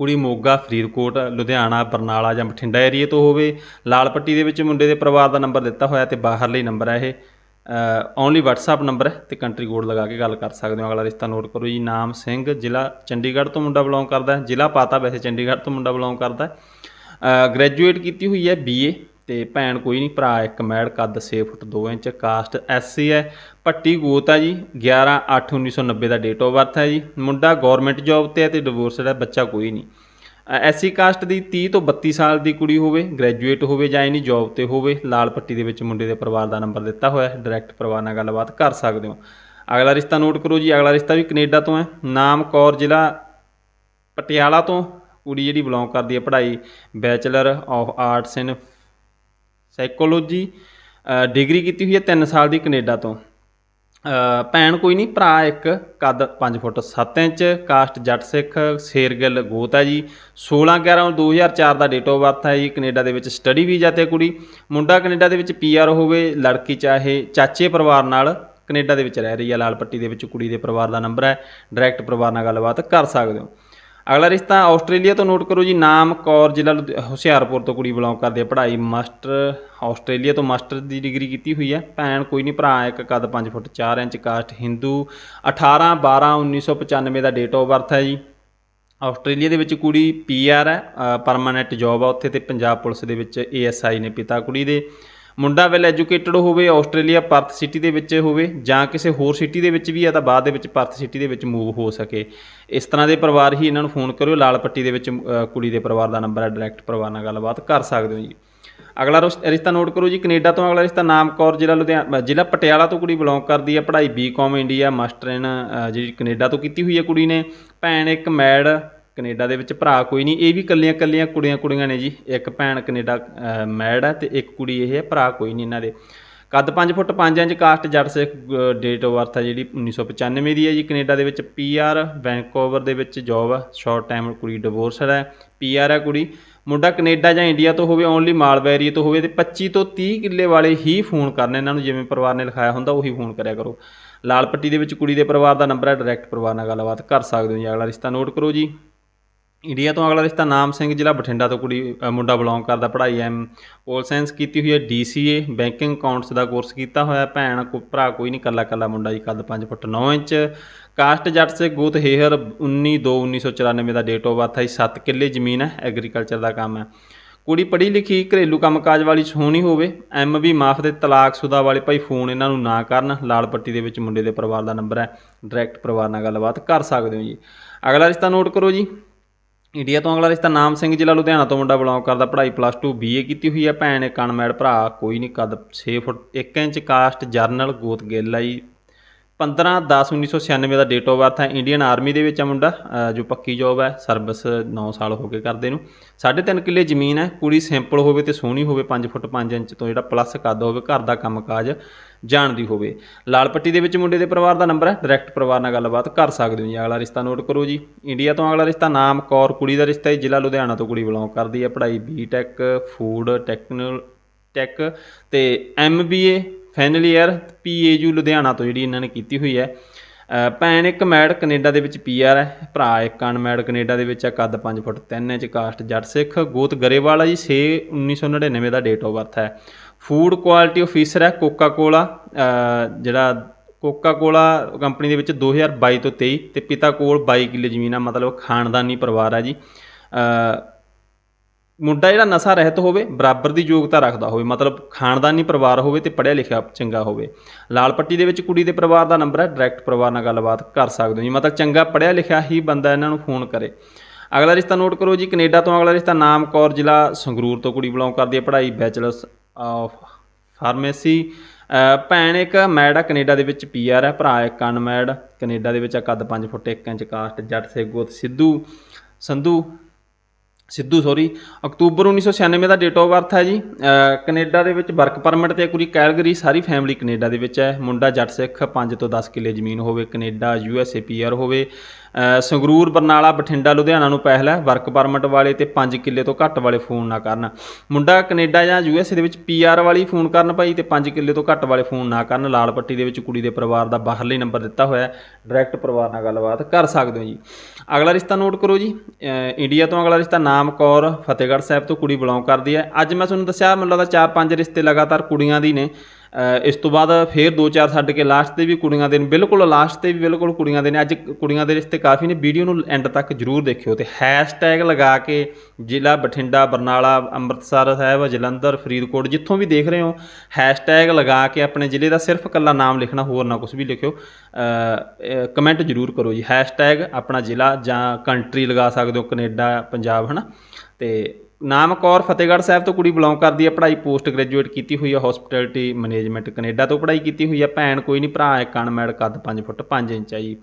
ਕੁੜੀ ਮੋਗਾ, ਫਰੀਦਕੋਟ, ਲੁਧਿਆਣਾ, ਬਰਨਾਲਾ ਜਾਂ ਬਠਿੰਡਾ ਏਰੀਏ ਤੋਂ ਹੋਵੇ। ਲਾਲ ਪੱਟੀ ਦੇ ਵਿੱਚ ਮੁੰਡੇ ਦੇ ਪਰਿਵਾਰ ਦਾ ਨੰਬਰ ਦਿੱਤਾ ਹੋਇਆ ਤੇ ਬਾਹਰਲੇ ਨੰਬਰ ਹੈ ਇਹ। ਓਨਲੀ WhatsApp ਨੰਬਰ ਹੈ ਤੇ ਕੰਟਰੀ ਕੋਡ ਲਗਾ ਕੇ ਗੱਲ ਕਰ ਸਕਦੇ ਹੋ। ਅਗਲਾ ਰਿਸ਼ਤਾ ਨੋਟ ਕਰੋ ਜੀ, ਨਾਮ ਸਿੰਘ, ਜ਼ਿਲ੍ਹਾ ਚੰਡੀਗੜ੍ਹ ਤੋਂ ਮੁੰਡਾ ਬਿਲੋਂਗ ਕਰਦਾ ਹੈ। ਜ਼ਿਲ੍ਹਾ ਪਾਤਾ ਵੈਸੇ ਚੰਡੀਗੜ੍ਹ ਤੋਂ ਮੁੰਡਾ ਬਿਲੋਂਗ ਕਰਦਾ ਹੈ। ਗ੍ਰੈਜੂਏਟ ਕੀਤੀ ਹੋਈ ਹੈ BA ਤੇ ਭੈਣ ਕੋਈ ਨਹੀਂ, ਭਰਾ ਇੱਕ ਮੈੜ, ਕੱਦ 6 ਫੁੱਟ 2 ਇੰਚ ਕਾਸਟ SC ਹੈ। ਪੱਟੀ ਗੋਤ ਹੈ ਜੀ 11 8 1990 ਦਾ ਡੇਟ ਆਫ ਬਰਥ ਹੈ ਜੀ। ਮੁੰਡਾ ਗਵਰਨਮੈਂਟ ਜੌਬ ਤੇ ਹੈ ਤੇ ਡਿਵੋਰਸਡ ਹੈ, ਬੱਚਾ ਕੋਈ ਨਹੀਂ। ਐਸਸੀ ਕਾਸਟ ਦੀ 30 ਤੋਂ 32 ਸਾਲ ਦੀ ਕੁੜੀ ਹੋਵੇ, ਗ੍ਰੈਜੂਏਟ ਹੋਵੇ ਜਾਂ ਇਨੀ ਜੌਬ ਤੇ ਹੋਵੇ, ਲਾਲ ਪੱਟੀ ਦੇ ਵਿੱਚ ਮੁੰਡੇ ਦੇ ਪਰਿਵਾਰ ਦਾ ਨੰਬਰ ਦਿੱਤਾ ਹੋਇਆ ਹੈ ਡਾਇਰੈਕਟ ਪਰਿਵਾਰ ਨਾਲ ਗੱਲਬਾਤ ਕਰ ਸਕਦੇ ਹੋ। ਅਗਲਾ ਰਿਸ਼ਤਾ ਨੋਟ ਕਰੋ ਜੀ, ਅਗਲਾ ਰਿਸ਼ਤਾ ਵੀ ਕੈਨੇਡਾ ਤੋਂ ਹੈ। ਨਾਮ ਕੌਰ ਜ਼ਿਲ੍ਹਾ ਪਟਿਆਲਾ ਤੋਂ, ਕੁੜੀ ਜਿਹੜੀ ਬਿਲੋਂਗ ਕਰਦੀ ਹੈ ਪੜ੍ਹਾਈ bachelor of arts in psychology degree ਕੀਤੀ ਹੋਈ ਹੈ 3 ਸਾਲ ਦੀ ਕੈਨੇਡਾ ਤੋਂ। ਭੈਣ ਕੋਈ ਨਹੀਂ, ਭਰਾ ਇੱਕ, ਕੱਦ 5 ਫੁੱਟ 7 ਇੰਚ, ਕਾਸਟ ਜੱਟ ਸਿੱਖ, ਸ਼ੇਰਗਿੱਲ ਗੋਤ ਹੈ ਜੀ। 16 11 2004 ਦਾ ਡੇਟ ਆਫ ਬਰਥ ਹੈ ਜੀ, ਕੈਨੇਡਾ ਦੇ ਵਿੱਚ ਸਟੱਡੀ ਵੀਜ਼ਾ ਤੇ ਕੁੜੀ। ਮੁੰਡਾ ਕੈਨੇਡਾ ਦੇ ਵਿੱਚ ਪੀਆਰ ਹੋਵੇ, ਲੜਕੀ ਚਾਹੇ ਚਾਚੇ ਪਰਿਵਾਰ ਨਾਲ ਕੈਨੇਡਾ ਦੇ ਵਿੱਚ ਰਹਿ ਰਹੀ ਹੈ, ਲਾਲ ਪੱਟੀ ਦੇ ਵਿੱਚ ਕੁੜੀ ਦੇ ਪਰਿਵਾਰ ਦਾ ਨੰਬਰ ਹੈ। ਡਾਇਰੈਕਟ ਪਰਿਵਾਰ ਨਾਲ ਗੱਲਬਾਤ ਕਰ ਸਕਦੇ ਹੋ। ਅਗਲਾ ਰਿਸ਼ਤਾ ਆਸਟ੍ਰੇਲੀਆ ਤੋਂ ਨੋਟ ਕਰੋ ਜੀ, ਨਾਮ ਕੌਰ ਜ਼ਿਲ੍ਹਾ ਲੁਧਿ- ਹੁਸ਼ਿਆਰਪੁਰ ਤੋਂ ਕੁੜੀ ਬਿਲੋਂਗ ਕਰਦੀ ਹੈ ਪੜ੍ਹਾਈ ਮਾਸਟਰ, ਆਸਟ੍ਰੇਲੀਆ ਤੋਂ ਮਾਸਟਰ ਦੀ ਡਿਗਰੀ ਕੀਤੀ ਹੋਈ ਹੈ ਭੈਣ ਕੋਈ ਨਹੀਂ, ਭਰਾ ਇੱਕ ਕੱਦ 5 ਫੁੱਟ 4 ਇੰਚ, ਕਾਸਟ ਹਿੰਦੂ। 18 12 1995 ਦਾ ਡੇਟ ਆਫ ਬਰਥ ਹੈ ਜੀ। ਆਸਟ੍ਰੇਲੀਆ ਦੇ ਵਿੱਚ ਕੁੜੀ ਪੀਆਰ ਹੈ ਪਰਮਾਨੈਂਟ ਜੌਬ ਆ ਉੱਥੇ ਤੇ ਪੰਜਾਬ ਪੁਲਿਸ ਦੇ ਵਿੱਚ ਏਐਸਆਈ ਨੇ ਪਿਤਾ ਕੁੜੀ ਦੇ। ਮੁੰਡਾ ਵੈਲ ਐਜੂਕੇਟਡ ਹੋਵੇ, ਆਸਟ੍ਰੇਲੀਆ ਪਰਥ ਸਿਟੀ ਦੇ ਵਿੱਚ ਹੋਵੇ, ਜਾਂ ਕਿਸੇ ਹੋਰ ਸਿਟੀ ਦੇ ਵਿੱਚ ਵੀ ਆ, ਤਾਂ ਬਾਅਦ ਦੇ ਵਿੱਚ ਪਰਥ ਸਿਟੀ ਦੇ ਵਿੱਚ ਮੂਵ ਹੋ ਸਕੇ। ਇਸ ਤਰ੍ਹਾਂ ਦੇ ਪਰਿਵਾਰ ਹੀ ਇਹਨਾਂ ਨੂੰ ਫੋਨ ਕਰਿਓ, ਲਾਲ ਪੱਟੀ ਦੇ ਵਿੱਚ ਕੁੜੀ ਦੇ ਪਰਿਵਾਰ ਦਾ ਨੰਬਰ ਹੈ ਡਾਇਰੈਕਟ ਪਰਿਵਾਰ ਨਾਲ ਗੱਲਬਾਤ ਕਰ ਸਕਦੇ ਹੋ ਜੀ। ਅਗਲਾ ਰੁਸ- ਰਿਸ਼ਤਾ ਨੋਟ ਕਰੋ ਜੀ, ਕੈਨੇਡਾ ਤੋਂ ਅਗਲਾ ਰਿਸ਼ਤਾ ਨਾਮ ਕੌਰ ਜ਼ਿਲ੍ਹਾ ਲੁਧਿਆਣਾ ਜ਼ਿਲ੍ਹਾ ਪਟਿਆਲਾ ਤੋਂ ਕੁੜੀ ਬਿਲੋਂਗ ਕਰਦੀ ਹੈ, ਪੜ੍ਹਾਈ ਬੀਕਾਮ ਇੰਡੀਆ ਮਾਸਟਰ ਇਨ ਜਿਹੜੀ ਕੈਨੇਡਾ ਤੋਂ ਕੀਤੀ ਹੋਈ ਹੈ ਕੁੜੀ ਨੇ। ਭੈਣ ਇੱਕ ਮੈਡ ਕੈਨੇਡਾ ਦੇ ਵਿੱਚ ਭਰਾ ਕੋਈ ਨਹੀਂ, ਇਹ ਵੀ ਕੱਲੀਆਂ ਕੱਲੀਆਂ ਕੁੜੀਆਂ ਕੁੜੀਆਂ ਨੇ ਜੀ। ਇੱਕ ਭੈਣ ਕੈਨੇਡਾ ਮੈਡ ਹੈ ਤੇ ਇੱਕ ਕੁੜੀ ਇਹ ਹੈ, ਭਰਾ ਕੋਈ ਨਹੀਂ ਇਹਨਾਂ ਦੇ। ਕੱਦ 5 ਫੁੱਟ 5 ਇੰਚ ਕਾਸਟ ਜੱਟ ਸਿੱਖ ਡੇਟ ਆਫ ਬਰਥ ਹੈ ਜਿਹੜੀ 1995 ਦੀ ਹੈ ਜੀ ਕੈਨੇਡਾ ਦੇ ਵਿੱਚ। ਪੀਆਰ ਵੈਨਕੂਵਰ ਦੇ ਵਿੱਚ ਜੌਬ ਹੈ ਸ਼ਾਰਟ ਟਾਈਮ ਕੁੜੀ ਡਿਵੋਰਸਡ ਹੈ ਪੀਆਰ ਹੈ ਕੁੜੀ। ਮੁੰਡਾ ਕੈਨੇਡਾ ਜਾਂ ਇੰਡੀਆ ਤੋਂ ਹੋਵੇ ਓਨਲੀ ਮਾਲਵਾ ਏਰੀਆ ਤੋਂ ਹੋਵੇ ਤੇ 25 ਤੋਂ 30 ਕਿੱਲੇ ਵਾਲੇ ਹੀ ਫੋਨ ਕਰਨੇ ਇਹਨਾਂ ਨੂੰ, ਜਿਵੇਂ ਪਰਿਵਾਰ ਨੇ ਲਿਖਾਇਆ ਹੁੰਦਾ, ਉਹੀ ਫੋਨ ਕਰਿਆ ਕਰੋ। ਲਾਲ ਪੱਟੀ ਦੇ ਵਿੱਚ ਕੁੜੀ ਦੇ ਪਰਿਵਾਰ ਦਾ ਨੰਬਰ ਹੈ ਡਾਇਰੈਕਟ ਪਰਿਵਾਰ ਨਾਲ ਗੱਲਬਾਤ ਕਰ ਸਕਦੇ ਹੋ ਜੀ। ਅਗਲਾ ਰਿਸ਼ਤਾ ਨੋਟ ਕਰੋ ਜੀ। ਇੰਡੀਆ ਤੋਂ ਅਗਲਾ ਰਿਸ਼ਤਾ ਨਾਮ ਸਿੰਘ, ਜ਼ਿਲ੍ਹਾ ਬਠਿੰਡਾ ਤੋਂ ਕੁੜੀ ਮੁੰਡਾ ਬਿਲੋਂਗ ਕਰਦਾ, ਪੜ੍ਹਾਈ ਐਮ ਪੋਲ ਸਾਇੰਸ ਕੀਤੀ ਹੋਈ ਹੈ ਡੀਸੀਏ ਬੈਂਕਿੰਗ ਅਕਾਊਂਟਸ ਦਾ ਕੋਰਸ ਕੀਤਾ ਹੋਇਆ, ਭੈਣ, ਕੋ, ਭਰਾ ਕੋਈ ਨਹੀਂ ਕੱਲਾ ਕੱਲਾ ਮੁੰਡਾ ਜੀ, ਕੱਦ 5 ਫੁੱਟ 9 ਇੰਚ। ਕਾਸਟ ਜੱਟ ਸੇ ਗੋਤ ਹੇਹਰ 19 2 1994 ਦਾ ਡੇਟ ਆਫ ਬਰਥ ਹੈ 7 ਕਿੱਲੇ ਜ਼ਮੀਨ ਹੈ ਐਗਰੀਕਲਚਰ ਦਾ ਕੰਮ ਹੈ। ਕੁੜੀ ਪੜ੍ਹੀ ਲਿਖੀ, ਘਰੇਲੂ ਕੰਮਕਾਜ ਵਾਲੀ ਸੋਹਣੀ ਹੋਵੇ ਐਮ ਵੀ ਮਾਫ ਦੇ ਤਲਾਕਸ਼ੁਦਾ ਵਾਲੇ ਭਾਈ ਫੋਨ ਇਹਨਾਂ ਨੂੰ ਨਾ ਕਰਨ, ਲਾਲ ਪੱਟੀ ਦੇ ਵਿੱਚ ਮੁੰਡੇ ਦੇ ਪਰਿਵਾਰ ਦਾ ਨੰਬਰ ਹੈ ਡਾਇਰੈਕਟ ਪਰਿਵਾਰ ਨਾਲ ਗੱਲਬਾਤ ਕਰ ਸਕਦੇ ਹੋ ਜੀ। ਅਗਲਾ ਰਿਸ਼ਤਾ ਨੋਟ ਕਰੋ ਜੀ। ਇੰਡੀਆ ਤੋਂ ਅਗਲਾ ਰਿਸ਼ਤਾ ਨਾਮ ਸਿੰਘ ਜ਼ਿਲ੍ਹਾ ਲੁਧਿਆਣਾ ਤੋਂ ਮੁੰਡਾ ਬਿਲੋਂਗ ਕਰਦਾ, ਪੜ੍ਹਾਈ ਪਲੱਸ 2 ਬੀਏ ਕੀਤੀ ਹੋਈ ਹੈ, ਭੈਣ, ਇੱਕ ਕਣਮੈੜ ਭਰਾ, ਕੋਈ ਨਹੀਂ, ਕਦ 6 ਫੁੱਟ 1 ਇੰਚ ਕਾਸਟ ਜਰਨਲ ਗੋਤ ਗਿੱਲ ਆਈ 15/10/1996 ਦਾ ਡੇਟ ਆਫ ਬਰਥ ਹੈ। ਇੰਡੀਅਨ ਆਰਮੀ ਦੇ ਵਿੱਚ ਆ ਮੁੰਡਾ ਜੋ ਪੱਕੀ ਜੌਬ ਹੈ ਸਰਵਿਸ 9 ਸਾਲ ਹੋ ਕੇ ਕਰਦੇ ਨੂੰ। 3.5 ਕਿੱਲੇ ਜ਼ਮੀਨ ਹੈ, ਪੂਰੀ ਸਿੰਪਲ ਹੋਵੇ ਤੇ ਸੋਹਣੀ ਹੋਵੇ 5 ਫੁੱਟ 5 ਇੰਚ ਤੋਂ ਜਿਹੜਾ ਪਲੱਸ ਕੱਦ ਹੋਵੇ, ਘਰ ਦਾ ਕੰਮ ਕੰਮਕਾਜ ਜਾਣਦੀ ਹੋਵੇ। ਲਾਲ ਪੱਟੀ ਦੇ ਵਿੱਚ ਮੁੰਡੇ ਦੇ ਪਰਿਵਾਰ ਦਾ ਨੰਬਰ ਹੈ ਡਾਇਰੈਕਟ ਪਰਿਵਾਰ ਨਾਲ ਗੱਲਬਾਤ ਕਰ ਸਕਦੇ ਹੋ ਜੀ। ਅਗਲਾ ਰਿਸ਼ਤਾ ਨੋਟ ਕਰੋ ਜੀ। ਇੰਡੀਆ ਤੋਂ ਅਗਲਾ ਰਿਸ਼ਤਾ ਨਾਮ ਕੌਰ ਕੁੜੀ ਦਾ ਰਿਸ਼ਤਾ ਹੈ। ਜ਼ਿਲ੍ਹਾ ਲੁਧਿਆਣਾ ਤੋਂ ਕੁੜੀ ਬਿਲੋਂਗ ਕਰਦੀ ਹੈ। ਪੜ੍ਹਾਈ B Tech food techno tech ਤੇ MBA final year PAU Ludhiana ਤੋਂ ਜਿਹੜੀ ਇਹਨਾਂ ਨੇ ਕੀਤੀ ਹੋਈ ਹੈ। ਭੈਣ ਇੱਕ ਮੈਡ ਕੈਨੇਡਾ ਦੇ ਵਿੱਚ ਪੀਆਰ ਹੈ, ਭਰਾ ਇੱਕ ਅਨਮੈਡ ਕੈਨੇਡਾ ਦੇ ਵਿੱਚ ਹੈ, ਕੱਦ 5 ਫੁੱਟ 3 ਇੰਚ, ਕਾਸਟ ਜੱਟ ਸਿੱਖ, ਗੋਤ ਗਰੇਵਾਲਾ ਜੀ 6 1999 ਦਾ ਡੇਟ ਆਫ ਬਰਥ ਹੈ। ਫੂਡ ਕੁਆਲਿਟੀ ਅਫੀਸਰ ਹੈ ਕੋਕਾ ਕੋਲਾ ਜਿਹੜਾ ਕੋਕਾ ਕੋਲਾ ਕੰਪਨੀ ਦੇ ਵਿੱਚ 2022 ਤੋਂ 23 ਤੇ ਪਿਤਾ ਕੋਲ 22 ਕਿੱਲੇ ਜ਼ਮੀਨ ਆ, ਮਤਲਬ ਖਾਨਦਾਨੀ ਪਰਿਵਾਰ ਹੈ ਜੀ। ਮੁੰਡਾ ਜਿਹੜਾ ਨਸ਼ਾ ਰਹਿਤ ਹੋਵੇ, ਬਰਾਬਰ ਦੀ ਯੋਗਤਾ ਰੱਖਦਾ ਹੋਵੇ, ਮਤਲਬ ਖਾਨਦਾਨੀ ਪਰਿਵਾਰ ਹੋਵੇ ਤੇ ਪੜ੍ਹਿਆ ਲਿਖਿਆ ਚੰਗਾ ਹੋਵੇ। ਲਾਲ ਪੱਟੀ ਦੇ ਵਿੱਚ ਕੁੜੀ ਦੇ ਪਰਿਵਾਰ ਦਾ ਨੰਬਰ ਹੈ ਡਾਇਰੈਕਟ ਪਰਿਵਾਰ ਨਾਲ ਗੱਲਬਾਤ ਕਰ ਸਕਦੇ ਹੋ ਜੀ। ਮਤਲਬ ਚੰਗਾ ਪੜ੍ਹਿਆ ਲਿਖਿਆ ਹੀ ਬੰਦਾ ਇਹਨਾਂ ਨੂੰ ਫੋਨ ਕਰੇ। ਅਗਲਾ ਰਿਸ਼ਤਾ ਨੋਟ ਕਰੋ ਜੀ, ਕੈਨੇਡਾ ਤੋਂ ਅਗਲਾ ਰਿਸ਼ਤਾ ਨਾਮ ਕੌਰ ਜ਼ਿਲ੍ਹਾ ਸੰਗਰੂਰ ਤੋਂ ਕੁੜੀ ਬਿਲੋਂਗ ਕਰਦੀ ਹੈ, ਪੜ੍ਹਾਈ ਬੈਚਲਰਸ ਆਫ ਫਾਰਮੇਸੀ ਭੈਣ ਇੱਕ ਮੈਡ ਆ, ਕੈਨੇਡਾ ਦੇ ਵਿੱਚ ਪੀਆਰ ਹੈ, ਭਰਾ ਇੱਕ ਅਨਮੈਡ ਕੈਨੇਡਾ ਦੇ ਵਿੱਚ ਕੱਦ 5 ਫੁੱਟ 1 ਇੰਚ, ਕਾਸਟ ਜੱਟ, ਸੇਗੋਤ, ਸਿੱਧੂ। ਸੰਧੂ ਸਿੱਧੂ ਸੌਰੀ ਅਕਤੂਬਰ 1996 ਦਾ ਡੇਟ ਆਫ ਬਰਥ ਹੈ ਜੀ। ਅ, ਕੈਨੇਡਾ ਦੇ ਵਿੱਚ ਵਰਕ ਪਰਮਿਟ ਤੇ ਕੁੜੀ ਕੈਲਗਰੀ ਸਾਰੀ ਫੈਮਿਲੀ ਕੈਨੇਡਾ ਦੇ ਵਿੱਚ ਹੈ। ਮੁੰਡਾ ਜੱਟ ਸਿੱਖ 5 ਤੋਂ 10 ਕਿੱਲੇ ਜ਼ਮੀਨ ਹੋਵੇ। Canada U S A PR ਹੋਵੇ। ਸੰਗਰੂਰ, ਬਰਨਾਲਾ, ਬਠਿੰਡਾ, ਲੁਧਿਆਣਾ ਨੂੰ ਪਹਿਲ ਹੈ। ਵਰਕ ਪਰਮਿਟ ਵਾਲੇ ਤੇ 5 ਕਿੱਲੇ ਤੋਂ ਘੱਟ ਵਾਲੇ ਫੋਨ ਨਾ ਕਰਨ। ਮੁੰਡਾ ਕੈਨੇਡਾ ਜਾਂ ਯੂ ਐਸ ਏ ਦੇ ਵਿੱਚ ਪੀਆਰ ਵਾਲੀ ਫੋਨ ਕਰਨ ਭਾਈ ਤੇ 5 ਕਿੱਲੇ ਤੋਂ ਘੱਟ ਵਾਲੇ ਫੋਨ ਨਾ ਕਰਨ। ਲਾਲ ਪੱਟੀ ਦੇ ਵਿੱਚ ਕੁੜੀ ਦੇ ਪਰਿਵਾਰ ਦਾ ਬਾਹਰਲੇ ਨੰਬਰ ਦਿੱਤਾ ਹੋਇਆ ਹੈ। ਡਾਇਰੈਕਟ ਪਰਿਵਾਰ ਨਾਲ ਗੱਲਬਾਤ ਕਰ ਸਕਦੇ ਹੋ ਜੀ। ਅਗਲਾ ਰਿਸ਼ਤਾ ਨੋਟ ਕਰੋ ਜੀ। ਇੰਡੀਆ ਤੋਂ ਅਗਲਾ ਰਿਸ਼ਤਾ ਨਾਮ ਕੌਰ ਫਤਿਹਗੜ੍ਹ ਸਾਹਿਬ ਤੋਂ ਕੁੜੀ ਬਿਲੋਂਗ ਕਰਦੀ ਹੈ। ਅੱਜ ਮੈਂ ਤੁਹਾਨੂੰ ਦੱਸਿਆ ਮੈਨੂੰ ਲੱਗਦਾ ਚਾਰ ਪੰਜ ਰਿਸ਼ਤੇ ਲਗਾਤਾਰ ਕੁੜੀਆਂ ਦੀ ਨੇ। ਇਸ ਤੋਂ ਬਾਅਦ ਫੇਰ ਦੋ ਚਾਰ ਛੱਡ ਕੇ ਲਾਸਟ ਤੇ ਵੀ ਕੁੜੀਆਂ ਦੇ ਨੇ, ਬਿਲਕੁਲ ਲਾਸਟ ਤੇ ਵੀ ਬਿਲਕੁਲ ਕੁੜੀਆਂ ਦੇ ਨੇ। ਅੱਜ ਕੁੜੀਆਂ ਦੇ ਰਿਸ਼ਤੇ ਕਾਫੀ ਨੇ ਵੀਡੀਓ ਨੂੰ ਐਂਡ ਤੱਕ ਜਰੂਰ ਦੇਖਿਓ ਤੇ ਹੈਸ਼ਟੈਗ ਲਗਾ ਕੇ ਜ਼ਿਲ੍ਹਾ ਬਠਿੰਡਾ, ਬਰਨਾਲਾ, ਅੰਮ੍ਰਿਤਸਰ ਸਾਹਿਬ, ਜਲੰਧਰ, ਫਰੀਦਕੋਟ ਜਿੱਥੋਂ ਵੀ ਦੇਖ ਰਹੇ ਹੋ ਹੈਸ਼ਟੈਗ ਲਗਾ ਕੇ ਆਪਣੇ ਜ਼ਿਲ੍ਹੇ ਦਾ ਸਿਰਫ ਇਕੱਲਾ ਨਾਮ ਲਿਖਣਾ, ਹੋਰ ਨਾ ਕੁਝ ਵੀ ਲਿਖਿਓ। ਕਮੈਂਟ ਜਰੂਰ ਕਰੋ ਜੀ। ਹੈਸ਼ਟੈਗ ਆਪਣਾ ਜ਼ਿਲ੍ਹਾ ਜਾਂ ਕੰਟਰੀ ਲਗਾ ਸਕਦੇ ਹੋ, ਕੈਨੇਡਾ, ਪੰਜਾਬ, ਹਨਾ? ਤੇ ਨਾਮ ਕੌਰ ਫਤਿਹਗੜ੍ਹ ਸਾਹਿਬ ਤੋਂ ਕੁੜੀ ਬਿਲੋਂਗ ਕਰਦੀ ਹੈ ਪੜ੍ਹਾਈ ਪੋਸਟ ਗ੍ਰੈਜੂਏਟ ਕੀਤੀ ਹੋਈ ਹੈ ਹਸਪਿਟੈਲਿਟੀ ਮੈਨੇਜਮੈਂਟ ਕੈਨੇਡਾ ਤੋਂ ਪੜ੍ਹਾਈ ਕੀਤੀ ਹੋਈ ਹੈ ਭੈਣ ਕੋਈ ਨਹੀਂ, ਭਰਾ ਹੈ ਕਣਮੈੜ ਕੱਦ 5 ਫੁੱਟ 5 ਇੰਚ ਹੈ ਜੀ।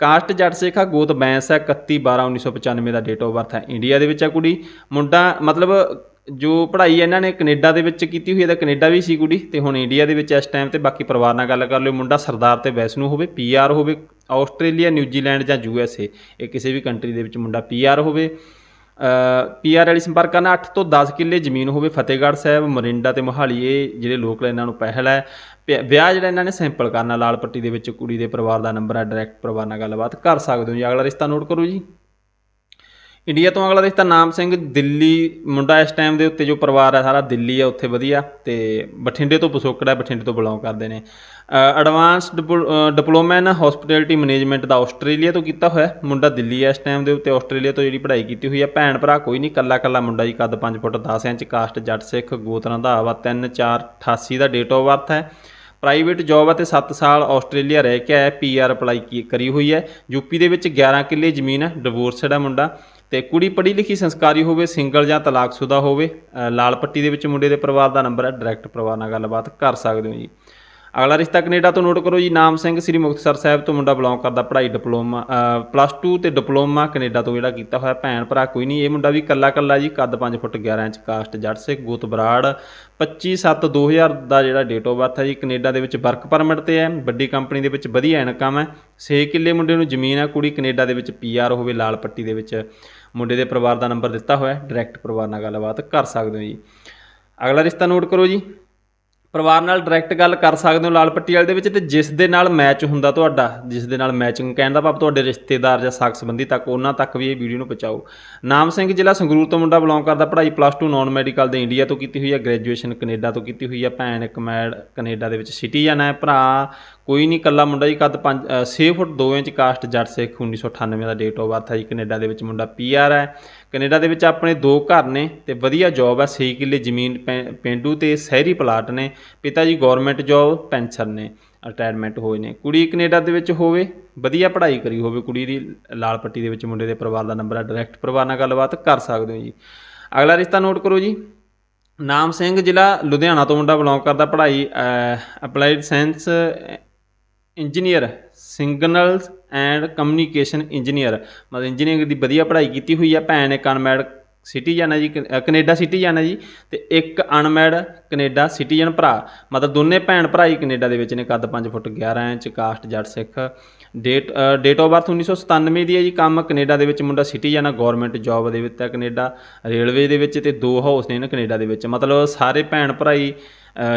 ਕਾਸਟ ਜੱਟ ਸੇਖਾ ਗੋਤ ਬੈਂਸ ਹੈ 31 12 1995 ਦਾ ਡੇਟ ਆਫ ਬਰਥ ਹੈ ਇੰਡੀਆ ਦੇ ਵਿੱਚ ਹੈ ਕੁੜੀ। ਮੁੰਡਾ ਮਤਲਬ ਜੋ ਪੜ੍ਹਾਈ ਇਹਨਾਂ ਨੇ ਕੈਨੇਡਾ ਦੇ ਵਿੱਚ ਕੀਤੀ ਹੋਈ ਹੈ ਤਾਂ ਕੈਨੇਡਾ ਵੀ ਸੀ ਕੁੜੀ ਤੇ ਹੁਣ ਇੰਡੀਆ ਦੇ ਵਿੱਚ ਇਸ ਟਾਈਮ ਤੇ ਬਾਕੀ ਪਰਿਵਾਰ ਨਾਲ ਗੱਲ ਕਰ ਲਿਓ। ਮੁੰਡਾ ਸਰਦਾਰ ਤੇ ਵੈਸਨੂ ਹੋਵੇ ਪੀਆਰ ਹੋਵੇ ਆਸਟ੍ਰੇਲੀਆ ਨਿਊਜ਼ੀਲੈਂਡ ਜਾਂ ਯੂਐਸਏ ਇਹ ਕਿਸੇ ਵੀ ਕੰਟਰੀ ਦੇ ਵਿੱਚ ਮੁੰਡਾ ਪੀਆਰ ਹੋਵੇ। ਪੀਆਰ ਵਾਲੀ ਸੰਪਰਕ ਕਰਨਾ 8 ਤੋਂ 10 ਕਿੱਲੇ ਜ਼ਮੀਨ ਹੋਵੇ ਫਤਿਹਗੜ੍ਹ ਸਾਹਿਬ, ਮਰਿੰਡਾ ਤੇ ਮੋਹਾਲੀ ਇਹ ਜਿਹੜੇ ਲੋਕ ਇਹਨਾਂ ਨੂੰ ਪਹਿਲ ਹੈ। ਪਿਆ- ਵਿਆਹ ਜਿਹੜਾ ਇਹਨਾਂ ਨੇ ਸਿੰਪਲ ਕਰਨਾ, ਲਾਲ ਪੱਟੀ ਦੇ ਵਿੱਚ ਕੁੜੀ ਦੇ ਪਰਿਵਾਰ ਦਾ ਨੰਬਰ ਹੈ ਡਾਇਰੈਕਟ ਪਰਿਵਾਰ ਨਾਲ ਗੱਲਬਾਤ ਕਰ ਸਕਦੇ ਹੋ ਜੀ। ਅਗਲਾ ਰਿਸ਼ਤਾ ਨੋਟ ਕਰੋ ਜੀ। ਇੰਡੀਆ ਤੋਂ ਅਗਲਾ ਰਿਸ਼ਤਾ ਨਾਮ ਸਿੰਘ ਦਿੱਲੀ, ਮੁੰਡਾ ਇਸ ਟਾਈਮ ਦੇ ਉੱਤੇ ਜੋ ਪਰਿਵਾਰ ਹੈ, ਸਾਰਾ ਦਿੱਲੀ ਹੈ ਉੱਥੇ ਵਧੀਆ ਤੇ ਬਠਿੰਡੇ ਤੋਂ ਪਸੋਕੜਾ ਬਠਿੰਡੇ ਤੋਂ ਬਿਲੋਂਗ ਕਰਦੇ ਨੇ। Advance diploma in hospitality management the Australia ਤੋਂ ਕੀਤਾ ਹੋਇਆ, ਮੁੰਡਾ ਦਿੱਲੀ ਹੈ ਇਸ ਟਾਈਮ ਦੇ ਉੱਤੇ, ਆਸਟ੍ਰੇਲੀਆ ਤੋਂ ਜਿਹੜੀ ਪੜ੍ਹਾਈ ਕੀਤੀ ਹੋਈ ਹੈ ਭੈਣ ਭਰਾ ਕੋਈ ਨਹੀਂ ਕੱਲਾ ਕੱਲਾ ਮੁੰਡਾ ਜੀ, ਕੱਦ 5 ਫੁੱਟ 10 ਇੰਚ, ਕਾਸਟ, ਜੱਟ ਸਿੱਖ ਗੋਤ ਰੰਧਾਵਾ 3 4 88 ਦਾ ਡੇਟ ਆਫ ਬਰਥ ਹੈ। ਪ੍ਰਾਈਵੇਟ ਜੌਬ ਹੈ ਤੇ 7 ਸਾਲ ਆਸਟ੍ਰੇਲੀਆ ਰਹਿ ਕੇ ਆਇਆ ਪੀਆਰ ਅਪਲਾਈ ਕੀ- ਕਰੀ ਹੋਈ ਹੈ। ਯੂਪੀ ਦੇ ਵਿੱਚ 11 ਕਿੱਲੇ ਜ਼ਮੀਨ ਹੈ ਡਿਵੋਰਸਡ ਹੈ ਮੁੰਡਾ। ਤੇ ਕੁੜੀ ਪੜ੍ਹੀ ਲਿਖੀ ਸੰਸਕਾਰੀ ਹੋਵੇ, ਸਿੰਗਲ ਜਾਂ ਤਲਾਕਸ਼ੁਦਾ ਹੋਵੇ ਲਾਲ ਪੱਟੀ ਦੇ ਵਿੱਚ ਮੁੰਡੇ ਦੇ ਪਰਿਵਾਰ ਦਾ ਨੰਬਰ ਹੈ ਡਾਇਰੈਕਟ ਪਰਿਵਾਰ ਨਾਲ ਗੱਲਬਾਤ ਕਰ ਸਕਦੇ ਹੋ ਜੀ। ਅਗਲਾ ਰਿਸ਼ਤਾ ਕੈਨੇਡਾ ਤੋਂ ਨੋਟ ਕਰੋ ਜੀ, ਨਾਮ ਸਿੰਘ, ਸ੍ਰੀ ਮੁਕਤਸਰ ਸਾਹਿਬ ਤੋਂ ਮੁੰਡਾ ਬਿਲੋਂਗ ਕਰਦਾ, ਪੜ੍ਹਾਈ ਡਿਪਲੋਮਾ ਪਲੱਸ 2 ਤੇ ਡਿਪਲੋਮਾ ਕੈਨੇਡਾ ਤੋਂ ਜਿਹੜਾ ਕੀਤਾ ਹੋਇਆ ਭੈਣ ਭਰਾ ਕੋਈ ਨਹੀਂ, ਇਹ ਮੁੰਡਾ ਵੀ ਕੱਲਾ ਕੱਲਾ ਜੀ, ਕੱਦ 5 ਫੁੱਟ 11 ਇੰਚ, ਕਾਸਟ ਜੱਟ ਸਿੱਖ, ਗੋਤ ਬਰਾੜ। 25 7 2000 ਦਾ ਜਿਹੜਾ ਡੇਟ ਆਫ ਬਰਥ ਹੈ ਜੀ, ਕੈਨੇਡਾ ਦੇ ਵਿੱਚ ਵਰਕ ਪਰਮਿਟ ਤੇ ਹੈ, ਵੱਡੀ ਕੰਪਨੀ ਦੇ ਵਿੱਚ ਵਧੀਆ ਇਨਕਮ ਹੈ। 6 ਕਿੱਲੇ ਮੁੰਡੇ ਨੂੰ ਜ਼ਮੀਨ ਹੈ, ਕੁੜੀ ਕੈਨੇਡਾ ਦੇ ਵਿੱਚ ਪੀਆਰ ਹੋਵੇ, ਲਾਲ ਪੱਟੀ ਦੇ ਵਿੱਚ ਮੁੰਡੇ ਦੇ ਪਰਿਵਾਰ ਦਾ ਨੰਬਰ ਦਿੱਤਾ ਹੋਇਆ ਡਾਇਰੈਕਟ ਪਰਿਵਾਰ ਨਾਲ ਗੱਲਬਾਤ ਕਰ ਸਕਦੇ ਹੋ ਜੀ। ਅਗਲਾ ਰਿਸ਼ਤਾ ਨੋਟ ਕਰੋ ਜੀ ਪਰਿਵਾਰ ਨਾਲ ਡਾਇਰੈਕਟ ਗੱਲ ਕਰ ਸਕਦੇ ਹੋ ਲਾਲ ਪੱਟੀ ਵਾਲੇ ਦੇ ਵਿੱਚ ਤੇ ਜਿਸ ਦੇ ਨਾਲ ਮੈਚ ਹੁੰਦਾ ਤੁਹਾਡਾ, ਜਿਸ ਦੇ ਨਾਲ ਮੈਚਿੰਗ ਕਹਿਣ ਦਾ ਭਾਵ ਤੁਹਾਡੇ ਰਿਸ਼ਤੇਦਾਰ ਜਾਂ ਸਾਕ ਸੰਬੰਧੀ ਤੱਕ, ਉਹਨਾਂ ਤੱਕ ਵੀ ਇਹ ਵੀਡੀਓ ਨੂੰ ਪਹੁੰਚਾਓ। ਨਾਮ ਸਿੰਘ ਜ਼ਿਲ੍ਹਾ ਸੰਗਰੂਰ ਤੋਂ ਮੁੰਡਾ ਬਿਲੋਂਗ ਕਰਦਾ, ਪੜ੍ਹਾਈ ਪਲੱਸ 2 ਨਾਨ ਮੈਡੀਕਲ ਦੇ ਇੰਡੀਆ ਤੋਂ ਕੀਤੀ ਹੋਈ ਹੈ ਗ੍ਰੈਜੂਏਸ਼ਨ ਕੈਨੇਡਾ ਤੋਂ ਕੀਤੀ ਹੋਈ ਹੈ, ਭੈਣ ਇੱਕ ਮੈਡ ਕੈਨੇਡਾ ਦੇ ਵਿੱਚ ਸਿਟੀਜ਼ਨ ਹੈ, ਭਰਾ ਕੋਈ ਨਹੀਂ ਕੱਲਾ ਮੁੰਡਾ ਜੀ, ਕੱਦ 5 6 ਫੁੱਟ 2 ਇੰਚ ਕਾਸਟ ਜੱਟ ਸਿੱਖ 1998 ਦਾ ਡੇਟ ਆਫ ਬਰਥ ਹੈ ਜੀ। ਕੈਨੇਡਾ ਦੇ ਵਿੱਚ ਮੁੰਡਾ ਪੀਆਰ ਹੈ। ਕੈਨੇਡਾ ਦੇ ਵਿੱਚ ਆਪਣੇ ਦੋ ਘਰ ਨੇ ਤੇ ਵਧੀਆ ਜੌਬ ਹੈ 6 ਕਿੱਲੇ ਜ਼ਮੀਨ ਪੈ- ਪੇਂਡੂ ਤੇ ਸ਼ਹਿਰੀ ਪਲਾਟ ਨੇ। ਪਿਤਾ ਜੀ ਗਵਰਨਮੈਂਟ ਜੌਬ ਪੈਨਸ਼ਨ ਨੇ ਰਿਟਾਇਰਮੈਂਟ ਹੋਏ ਨੇ। ਕੁੜੀ ਕੈਨੇਡਾ ਦੇ ਵਿੱਚ ਹੋਵੇ, ਵਧੀਆ ਪੜ੍ਹਾਈ ਕਰੀ ਹੋਵੇ, ਕੁੜੀ ਦੀ ਲਾਲ ਪੱਟੀ ਦੇ ਵਿੱਚ ਮੁੰਡੇ ਦੇ ਪਰਿਵਾਰ ਦਾ ਨੰਬਰ ਹੈ ਡਾਇਰੈਕਟ ਪਰਿਵਾਰ ਨਾਲ ਗੱਲਬਾਤ ਕਰ ਸਕਦੇ ਹੋ ਜੀ। ਅਗਲਾ ਰਿਸ਼ਤਾ ਨੋਟ ਕਰੋ ਜੀ। ਨਾਮ ਸਿੰਘ ਜ਼ਿਲ੍ਹਾ ਲੁਧਿਆਣਾ ਤੋਂ ਮੁੰਡਾ ਬਿਲੋਂਗ ਕਰਦਾ। ਪੜ੍ਹਾਈ applied science engineer signals and communication engineer ਮਤਲਬ ਇੰਜੀਨੀਅਰਿੰਗ ਦੀ ਵਧੀਆ ਪੜ੍ਹਾਈ ਕੀਤੀ ਹੋਈ ਹੈ ਭੈਣ ਨੇ ਅਨਮੈਡ ਸਿਟੀਜ਼ਨ ਹੈ ਜੀ ਕ- ਅ, ਕੈਨੇਡਾ ਸਿਟੀਜ਼ਨ ਹੈ ਜੀ ਤੇ ਇੱਕ ਅਨਮੈਡ ਕੈਨੇਡਾ ਸਿਟੀਜ਼ਨ ਭਰਾ। ਮਤਲਬ ਦੋਨੇ ਭੈਣ ਭਰਾ ਹੀ ਕੈਨੇਡਾ ਦੇ ਵਿੱਚ ਨੇ ਕੱਦ 5 ਫੁੱਟ 11 inch caste Jatt Sikh. Date date of birth 1997 ਦੀ ਹੈ ਜੀ ਕੰਮ ਕੈਨੇਡਾ ਦੇ ਵਿੱਚ। ਮੁੰਡਾ ਸਿਟੀਜ਼ਨ ਹੈ ਗਵਰਨਮੈਂਟ ਜੌਬ ਦੇ ਵਿੱਚ ਹੈ ਕੈਨੇਡਾ ਰੇਲਵੇ ਦੇ ਵਿੱਚ ਤੇ ਦੋ ਹਾਊਸ ਨੇ ਨਾ ਕੈਨੇਡਾ ਦੇ ਵਿੱਚ। ਮਤਲਬ ਸਾਰੇ ਭੈਣ ਭਰਾ ਹੀ